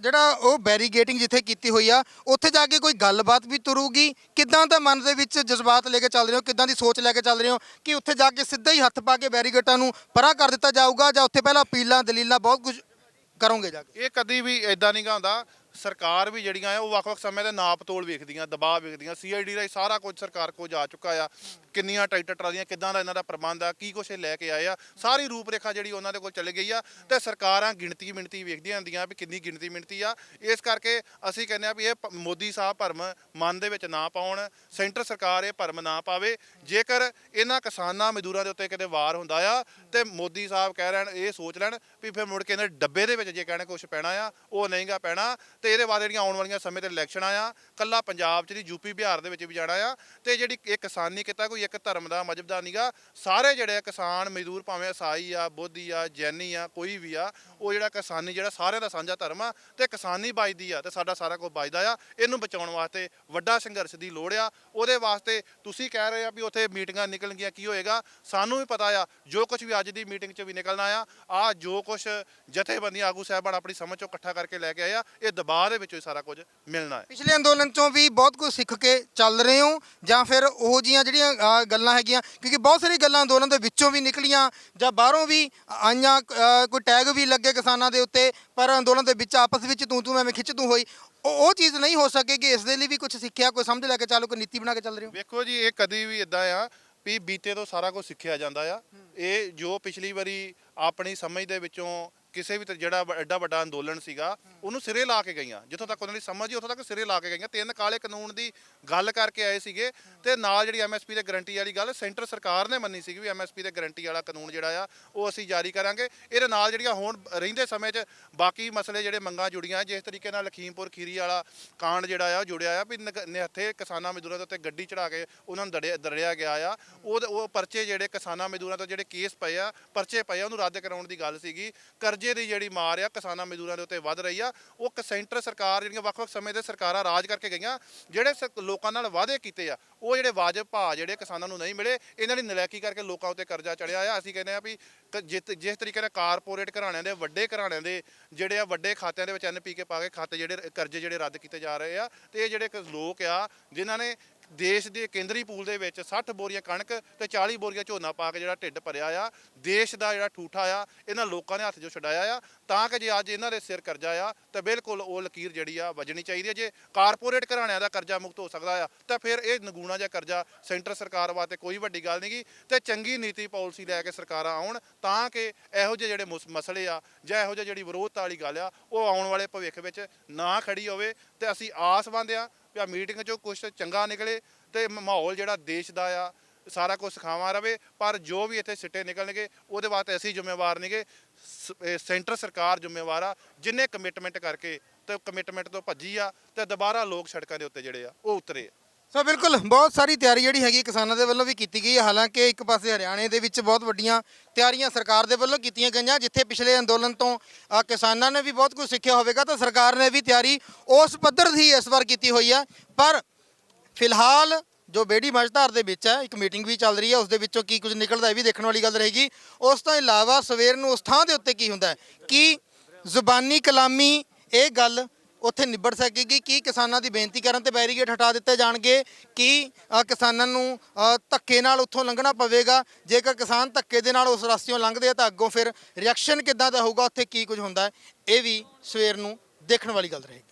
ਜਿਹੜਾ ਉਹ ਬੈਰੀਗੇਟਿੰਗ ਜਿੱਥੇ ਕੀਤੀ ਹੋਈ ਆ ਉੱਥੇ ਜਾ ਕੇ ਕੋਈ ਗੱਲਬਾਤ ਵੀ ਤੁਰੂਗੀ? ਕਿੱਦਾਂ ਦਾ ਮਨ ਦੇ ਵਿੱਚ ਜਜ਼ਬਾਤ ਲੈ ਕੇ ਚੱਲ ਰਹੇ ਹੋ? ਕਿੱਦਾਂ ਦੀ ਸੋਚ ਲੈ ਕੇ ਚੱਲ ਰਹੇ ਹੋ ਕਿ ਉੱਥੇ ਜਾ ਕੇ ਸਿੱਧਾ ਹੀ ਹੱਥ ਪਾ ਕੇ ਬੈਰੀਗੇਟਾਂ ਨੂੰ ਪਰਾਂ ਕਰ ਦਿੱਤਾ ਜਾਊਗਾ ਜਾਂ ਉੱਥੇ ਪਹਿਲਾਂ ਅਪੀਲਾਂ ਦਲੀਲਾਂ ਬਹੁਤ ਕੁਝ ਕਰੋਗੇ ਜਾ ਕੇ? ਇਹ ਕਦੀ ਵੀ ਇਦਾਂ ਨਹੀਂ ਗਾ ਹੁੰਦਾ। ਸਰਕਾਰ ਵੀ ਜਿਹੜੀਆਂ ਆ ਉਹ ਵੱਖ-ਵੱਖ ਸਮੇਂ ਦੇ ਨਾਪ ਤੋਲ ਵੇਖਦੀਆਂ ਦਬਾਅ ਵੇਖਦੀਆਂ। ਸੀਆਈਡੀ ਦਾ ਹੀ ਸਾਰਾ ਕੁਝ ਸਰਕਾਰ ਕੋਲ ਜਾ ਚੁੱਕਾ ਆ। ਕਿੰਨੀਆਂ ਟਰੈਕਟਰ ਟਰਾਲੀਆਂ ਕਿੱਦਾਂ ਦਾ ਇਹਨਾਂ ਦਾ ਪ੍ਰਬੰਧ ਆ, ਕੀ ਕੁਛ ਇਹ ਲੈ ਕੇ ਆਏ ਆ, ਸਾਰੀ ਰੂਪਰੇਖਾ ਜਿਹੜੀ ਉਹਨਾਂ ਦੇ ਕੋਲ ਚਲੇ ਗਈ ਆ ਤੇ ਸਰਕਾਰਾਂ ਗਿਣਤੀ ਮਿਣਤੀ ਵੇਖਦੀਆਂ ਹੁੰਦੀਆਂ ਵੀ ਕਿੰਨੀ ਗਿਣਤੀ ਮਿਣਤੀ ਆ। ਇਸ ਕਰਕੇ ਅਸੀਂ ਕਹਿੰਦੇ ਆ ਵੀ ਇਹ ਪ- ਮੋਦੀ ਸਾਹਿਬ ਭਰਮ ਮਨ ਦੇ ਵਿੱਚ ਨਾ ਪਾਉਣ, ਸੈਂਟਰ ਸਰਕਾਰ ਇਹ ਭਰਮ ਨਾ ਪਾਵੇ। ਜੇਕਰ ਇਹਨਾਂ ਕਿਸਾਨਾਂ ਮਜ਼ਦੂਰਾਂ ਦੇ ਉੱਤੇ ਕਿਤੇ ਵਾਰ ਹੁੰਦਾ ਆ ਤੇ ਮੋਦੀ ਸਾਹਿਬ ਕਹਿ ਰਹਿਣ, ਇਹ ਸੋਚ ਲੈਣ ਵੀ ਫਿਰ ਮੁੜ ਕੇ ਇਹਨਾਂ ਦੇ ਡੱਬੇ ਦੇ ਵਿੱਚ ਜੇ ਕਹਿਣਾ ਕੁਝ ਪੈਣਾ ਆ, ਉਹ ਨਹੀਂਗਾ ਪੈਣਾ। ਤੇ ਇਹਦੇ ਬਾਅਦ ਜਿਹੜੀਆਂ ਆਉਣ ਵਾਲੀਆਂ ਸਮੇਂ ਤੇ ਇਲੈਕਸ਼ਨਾਂ ਆ, ਕੱਲਾ ਪੰਜਾਬ 'ਚ ਨਹੀਂ ਯੂਪੀ ਬਿਹਾਰ ਦੇ ਵਿੱਚ ਵੀ ਜਾਣਾ ਆ। ਤੇ ਜਿਹੜੀ ਇਹ ਕਿਸਾਨੀ ਕਿੱਤਾ ਕੋਈ ਇੱਕ ਧਰਮ ਦਾ ਮਜਬ ਦਾ ਨਹੀਂਗਾ ਸਾਰੇ ਜਿਹੜੇ ਆ ਕਿਸਾਨ, ਮਜ਼ਦੂਰ ਭਾਵੇਂ ਈਸਾਈ ਆ, ਬੋਧੀ ਆ, ਜੈਨੀ ਆ, ਕੋਈ ਵੀ ਆ, ਉਹ ਜਿਹੜਾ ਕਿਸਾਨੀ ਜਿਹੜਾ ਸਾਰਿਆਂ ਦਾ ਸਾਂਝਾ ਧਰਮ ਆ ਤੇ ਕਿਸਾਨੀ ਬਚਦੀ ਆ ਤੇ ਸਾਡਾ ਸਾਰਾ ਕੁਝ ਬਚਦਾ ਆ। ਇਹਨੂੰ ਬਚਾਉਣ ਵਾਸਤੇ ਵੱਡਾ ਸੰਘਰਸ਼ ਦੀ ਲੋੜ ਆ। ਉਹਦੇ ਵਾਸਤੇ ਤੁਸੀਂ ਕਹਿ ਰਹੇ ਆ ਵੀ ਉੱਥੇ ਮੀਟਿੰਗਾਂ ਨਿਕਲਣਗੀਆਂ, ਕੀ ਹੋਏਗਾ? ਸਾਨੂੰ ਵੀ ਪਤਾ ਆ, ਜੋ ਕੁਝ ਵੀ ਅੱਜ ਦੀ ਮੀਟਿੰਗ 'ਚ ਵੀ ਨਿਕਲਣਾ ਆ ਆ ਜੋ ਕੁਝ ਜਥੇਬੰਦੀਆਂ ਆਗੂ ਸਾਹਿਬਾਨ ਆਪਣੀ ਸਮਝ ਚੋਂ ਇਕੱਠਾ ਕਰਕੇ ਲੈ ਕੇ ਆਏ ਆ, ਇਹ ਦਬਾਅ ਦੇ ਵਿੱਚੋਂ ਹੀ ਸਾਰਾ ਕੁਝ ਮਿਲਣਾ ਹੈ। ਪਿਛਲੇ ਅੰਦੋਲਨ ਚੋਂ ਵੀ ਬਹੁਤ ਕੁਝ ਸਿੱਖ ਕੇ ਚੱਲ ਰਹੇ ਹੋ ਜਾਂ ਫਿਰ ਉਹ ਜੀਆਂ ਜਿਹੜੀਆਂ ਅ, ਗੱਲਾਂ ਹੈਗੀਆਂ ਕਿਉਂਕਿ ਬਹੁਤ ਸਾਰੀ ਗੱਲਾਂ ਅੰਦੋਲਨ ਦੇ ਵਿੱਚੋਂ ਵੀ ਨਿਕਲੀਆਂ ਜਾਂ ਬਾਹਰੋਂ ਵੀ ਆਈਆਂ ਅ, ਕੋਈ ਟੈਗ ਵੀ ਲੱਗੇ ਕਿਸਾਨਾਂ ਦੇ ਉੱਤੇ ਪਰ ਅੰਦੋਲਨ ਦੇ ਵਿੱਚ ਆਪਸ ਵਿੱਚ ਤੂੰ ਤੂੰ ਮੈਂ ਮੈਂ ਖਿੱਚ ਤੂੰ ਹੋਈ। ਉਹ ਉਹ ਚੀਜ਼ ਨਹੀਂ ਹੋ ਸਕੇਗੀ ਇਸ ਦੇ ਲਈ ਵੀ ਕੁਝ ਸਿੱਖਿਆ ਕੋਈ ਸਮਝ ਲੈ ਕੇ ਚੱਲੋ ਕੋਈ ਨੀਤੀ ਬਣਾ ਕੇ ਚੱਲ ਰਹੇ ਹੋ। ਵੇਖੋ ਜੀ ਇਹ ਕਦੀ ਵੀ ਇਦਾਂ ਆ ਵੀ ਬੀਤੇ ਤੋਂ ਸਾਰਾ ਕੁਝ ਸਿੱਖਿਆ ਜਾਂਦਾ ਆ। ਇਹ ਜੋ ਪਿਛਲੀ ਵਾਰੀ ਆਪਣੀ ਸਮਝ ਦੇ ਵਿੱਚੋਂ ਕਿਸੇ ਵੀ ਤ- ਜਿਹੜਾ ਵ- ਐਡਾ ਵੱਡਾ ਅੰਦੋਲਨ ਸੀਗਾ ਉਹਨੂੰ ਸਿਰੇ ਲਾ ਕੇ ਗਈਆਂ। ਜਿੱਥੋਂ ਤੱਕ ਉਹਨਾਂ ਦੀ ਸਮਝ ਸੀ ਉੱਥੋਂ ਤੱਕ ਸਿਰੇ ਲਾ ਕੇ ਗਈਆਂ। ਤਿੰਨ ਕਾਲੇ ਕਾਨੂੰਨ ਦੀ ਗੱਲ ਕਰਕੇ ਆਏ ਸੀਗੇ ਤੇ ਨਾਲ ਜਿਹੜੀ ਐਮਐਸਪੀ ਦੇ ਗਾਰੰਟੀ ਵਾਲੀ ਗੱਲ ਸੈਂਟਰ ਸਰਕਾਰ ਨੇ ਮੰਨੀ ਸੀਗੀ ਵੀ ਐਮਐਸਪੀ ਦੇ ਗਾਰੰਟੀ ਵਾਲਾ ਕਾਨੂੰਨ ਜਿਹੜਾ ਆ ਉਹ ਅਸੀਂ ਜਾਰੀ ਕਰਾਂਗੇ। ਇਹਦੇ ਨਾਲ ਜਿਹੜੀਆਂ ਹੁਣ ਰਹਿੰਦੇ ਸਮੇਂ 'ਚ ਬਾਕੀ ਮਸਲੇ ਜਿਹੜੇ ਮੰਗਾਂ ਜੁੜੀਆਂ ਜਿਸ ਤਰੀਕੇ ਨਾਲ ਲਖੀਮਪੁਰ ਖੀਰੀ ਵਾਲਾ ਕਾਂਡ ਜਿਹੜਾ ਆ ਉਹ ਜੁੜਿਆ ਆ ਵੀ ਨਗ- ਨਿਹੱਥੇ ਕਿਸਾਨਾਂ ਮਜ਼ਦੂਰਾਂ ਦੇ ਉੱਤੇ ਗੱਡੀ ਚੜਾ ਕੇ ਉਹਨਾਂ ਨੂੰ ਦੜਿਆ ਦੜਿਆ ਗਿਆ ਆ। ਉਹ ਉਹ ਪਰਚੇ ਜਿਹੜੇ ਕਿਸਾਨਾਂ ਮਜ਼ਦੂਰਾਂ ਤੋਂ ਜਿਹੜੇ ਕੇਸ ਪਏ ਆ ਪਰਚੇ ਪਏ ਆ ਉਹਨੂੰ ਰੱਦ ਕਰਾਉਣ ਦੀ ਗੱਲ ਸੀਗੀ। ਕਰਜ਼ੇ ਦੀ ਜਿਹੜੀ ਮਾਰ ਆ, ਕਿਸਾਨਾਂ ਮਜ਼ਦੂਰਾਂ ਦੇ ਉੱਤੇ ਵੱਧ ਰਹੀ ਆ। ਉਹ ਕ- ਸੈਂਟਰ ਸਰਕਾਰ ਜਿਹੜੀਆਂ ਵੱਖ-ਵੱਖ ਸਮੇਂ ਦੇ ਸਰਕਾਰਾਂ ਰਾਜ ਕਰਕੇ ਗਈਆਂ, ਜਿਹੜੇ ਸ- ਲੋਕਾਂ ਨਾਲ ਵਾਅਦੇ ਕੀਤੇ ਆ, ਉਹ ਜਿਹੜੇ ਵਾਜਬ ਭਾਅ ਜਿਹੜੇ ਕਿਸਾਨਾਂ ਨੂੰ ਨਹੀਂ ਮਿਲੇ, ਇਹਨਾਂ ਦੀ ਨਲਾਇਕੀ ਕਰਕੇ ਲੋਕਾਂ ਉੱਤੇ ਕਰਜ਼ਾ ਚੜਿਆ ਆ। ਅਸੀਂ ਕਹਿੰਦੇ ਆ ਵੀ ਕ- ਜਿਤ- ਜਿਸ ਤਰੀਕੇ ਨਾਲ ਕਾਰਪੋਰੇਟ ਘਰਾਣਿਆਂ ਦੇ, ਵੱਡੇ ਘਰਾਣਿਆਂ ਦੇ ਜਿਹੜੇ ਆ, ਵੱਡੇ ਖਾਤਿਆਂ ਦੇ ਵਿੱਚ ਐਨਪੀਕੇ ਪਾ ਕੇ ਖਾਤੇ ਜਿਹੜੇ, ਕਰਜ਼ੇ ਜਿਹੜੇ ਰੱਦ ਕੀਤੇ ਜਾ ਰਹੇ ਆ, ਤੇ ਇਹ ਜਿਹੜੇ ਕ- ਲੋਕ ਆ, ਜਿਨ੍ਹਾਂ ਨੇ ਦੇਸ਼ ਦੇ ਕੇਂਦਰੀ ਪੂਲ ਦੇ ਵਿੱਚ 60 ਬੋਰੀਆਂ ਕਣਕ ਤੇ 40 ਬੋਰੀਆਂ ਝੋਨਾ ਪਾ ਕੇ ਜਿਹੜਾ ਢਿੱਡ ਭਰਿਆ ਆ, ਦੇਸ਼ ਦਾ ਜਿਹੜਾ ਠੂਠਾ ਆ, ਇਹਨਾਂ ਲੋਕਾਂ ਨੇ ਹੱਥ ਜੋ ਛਡਾਇਆ ਆ, ਤਾਂ ਕਿ ਜੇ ਅੱਜ ਇਹਨਾਂ ਦੇ ਸਿਰ ਕਰਜ਼ਾ ਆ, ਤਾਂ ਬਿਲਕੁਲ ਉਹ ਲਕੀਰ ਜਿਹੜੀ ਆ ਵੱਜਣੀ ਚਾਹੀਦੀ ਹੈ ਜੇ ਕਾਰਪੋਰੇਟ ਘਰਾਣਿਆਂ ਦਾ ਕਰਜ਼ਾ ਮੁਕਤ ਹੋ ਸਕਦਾ ਆ, ਤਾਂ ਫਿਰ ਇਹ ਨਗੂਣਾ ਜਿਹਾ ਕਰਜ਼ਾ ਸੈਂਟਰ ਸਰਕਾਰ ਵਾਸਤੇ ਕੋਈ ਵੱਡੀ ਗੱਲ ਨਹੀਂਗੀ ਤੇ ਚੰਗੀ ਨੀਤੀ ਪਾਲਿਸੀ ਲੈ ਕੇ ਸਰਕਾਰਾਂ ਆਉਣ, ਤਾਂ ਕਿ ਇਹੋ ਜਿਹੇ ਜਿਹੜੇ ਮੁਸ- ਮਸਲੇ ਆ ਜਾਂ ਇਹੋ ਜਿਹੇ ਜਿਹੜੀ ਵਿਰੋਧਤਾ ਵਾਲੀ ਗੱਲ ਆ, ਉਹ ਆਉਣ ਵਾਲੇ ਭਵਿੱਖ ਵਿੱਚ ਨਾ ਖੜੀ ਹੋਵੇ, ਤੇ ਅਸੀਂ ਆਸ ਆਸਵੰਦ ਆ ਵੀ ਆ ਮੀਟਿੰਗ 'ਚੋਂ ਕੁਝ ਚੰਗਾ ਨਿਕਲੇ ਤੇ ਮਾਹੌਲ ਜਿਹੜਾ ਦੇਸ਼ ਦਾ ਆ, ਸਾਰਾ ਕੁਝ ਸਿਖਾਵਾਂ ਰਵੇ, ਪਰ ਜੋ ਵੀ ਇੱਥੇ ਸਿੱਟੇ ਨਿਕਲਣਗੇ, ਉਹਦੇ ਵਾਸਤੇ ਅਸੀਂ ਜ਼ਿੰਮੇਵਾਰ ਨਹੀਂਗੇ ਸੈਂਟਰ ਸਰਕਾਰ ਜ਼ਿੰਮੇਵਾਰ ਆ, ਜਿਨੇ ਕਮਿਟਮੈਂਟ ਕਰਕੇ ਤੇ ਕਮਿਟਮੈਂਟ ਤੋਂ ਭੱਜੀ ਆ ਤੇ ਦੁਬਾਰਾ ਲੋਕ ਸੜਕਾਂ ਦੇ ਉੱਤੇ ਜਿਹੜੇ ਆ, ਉਹ ਉਤਰੇ ਆ। ਸੋ ਬਿਲਕੁਲ ਬਹੁਤ ਸਾਰੀ ਤਿਆਰੀ ਜਿਹੜੀ ਹੈਗੀ ਕਿਸਾਨਾਂ ਦੇ ਵੱਲੋਂ ਵੀ ਕੀਤੀ ਗਈ ਹੈ। ਹਾਲਾਂਕਿ ਇੱਕ ਪਾਸੇ ਹਰਿਆਣੇ ਦੇ ਵਿੱਚ ਬਹੁਤ ਵੱਡੀਆਂ ਤਿਆਰੀਆਂ ਸਰਕਾਰ ਦੇ ਵੱਲੋਂ ਕੀਤੀਆਂ ਗਈਆਂ ਜਿੱਥੇ ਪਿਛਲੇ ਅੰਦੋਲਨ ਤੋਂ ਅ, ਕਿਸਾਨਾਂ ਨੇ ਵੀ ਬਹੁਤ ਕੁਝ ਸਿੱਖਿਆ ਹੋਵੇਗਾ ਤਾਂ ਸਰਕਾਰ ਨੇ ਵੀ ਤਿਆਰੀ ਉਸ ਪੱਧਰ ਦੀ ਇਸ ਵਾਰ ਕੀਤੀ ਹੋਈ ਹੈ। ਪਰ ਫਿਲਹਾਲ ਜੋ ਬੇੜੀ ਮਝਧਾਰ ਦੇ ਵਿੱਚ ਹੈ ਇੱਕ ਮੀਟਿੰਗ ਵੀ ਚੱਲ ਰਹੀ ਹੈ ਉਸ ਦੇ ਵਿੱਚੋਂ ਕੀ ਕੁਝ ਨਿਕਲਦਾ ਇਹ ਵੀ ਦੇਖਣ ਵਾਲੀ ਗੱਲ ਰਹੇਗੀ। ਉਸ ਤੋਂ ਇਲਾਵਾ ਸਵੇਰ ਨੂੰ ਉਸ ਥਾਂ ਦੇ ਉੱਤੇ ਕੀ ਹੁੰਦਾ ਹੈ? ਕੀ ਜ਼ੁਬਾਨੀ ਕਲਾਮੀ ਇਹ ਗੱਲ ਉੱਥੇ ਨਿਬੜ ਸਕੇਗੀ। ਕੀ ਕਿਸਾਨਾਂ ਦੀ ਬੇਨਤੀ ਕਰਨ ਤੇ ਬੈਰੀਗੇਡ ਹਟਾ ਦਿੱਤੇ ਜਾਣਗੇ? ਕੀ ਅ, ਕਿਸਾਨਾਂ ਨੂੰ ਅ, ਧੱਕੇ ਨਾਲ ਉੱਥੋਂ ਲੰਘਣਾ ਪਵੇਗਾ? ਜੇਕਰ ਕਿਸਾਨ ਧੱਕੇ ਦੇ ਨਾਲ ਉਸ ਰਸਤਿਓਂ ਲੰਘਦੇ ਆ ਤਾਂ ਅੱਗੋਂ ਫਿਰ ਰਿਐਕਸ਼ਨ ਕਿੱਦਾਂ ਦਾ ਹੋਊਗਾ? ਉੱਥੇ ਕੀ ਕੁਝ ਹੁੰਦਾ ਹੈ? ਇਹ ਵੀ ਸਵੇਰ ਨੂੰ ਦੇਖਣ ਵਾਲੀ ਗੱਲ ਰਹੇਗੀ।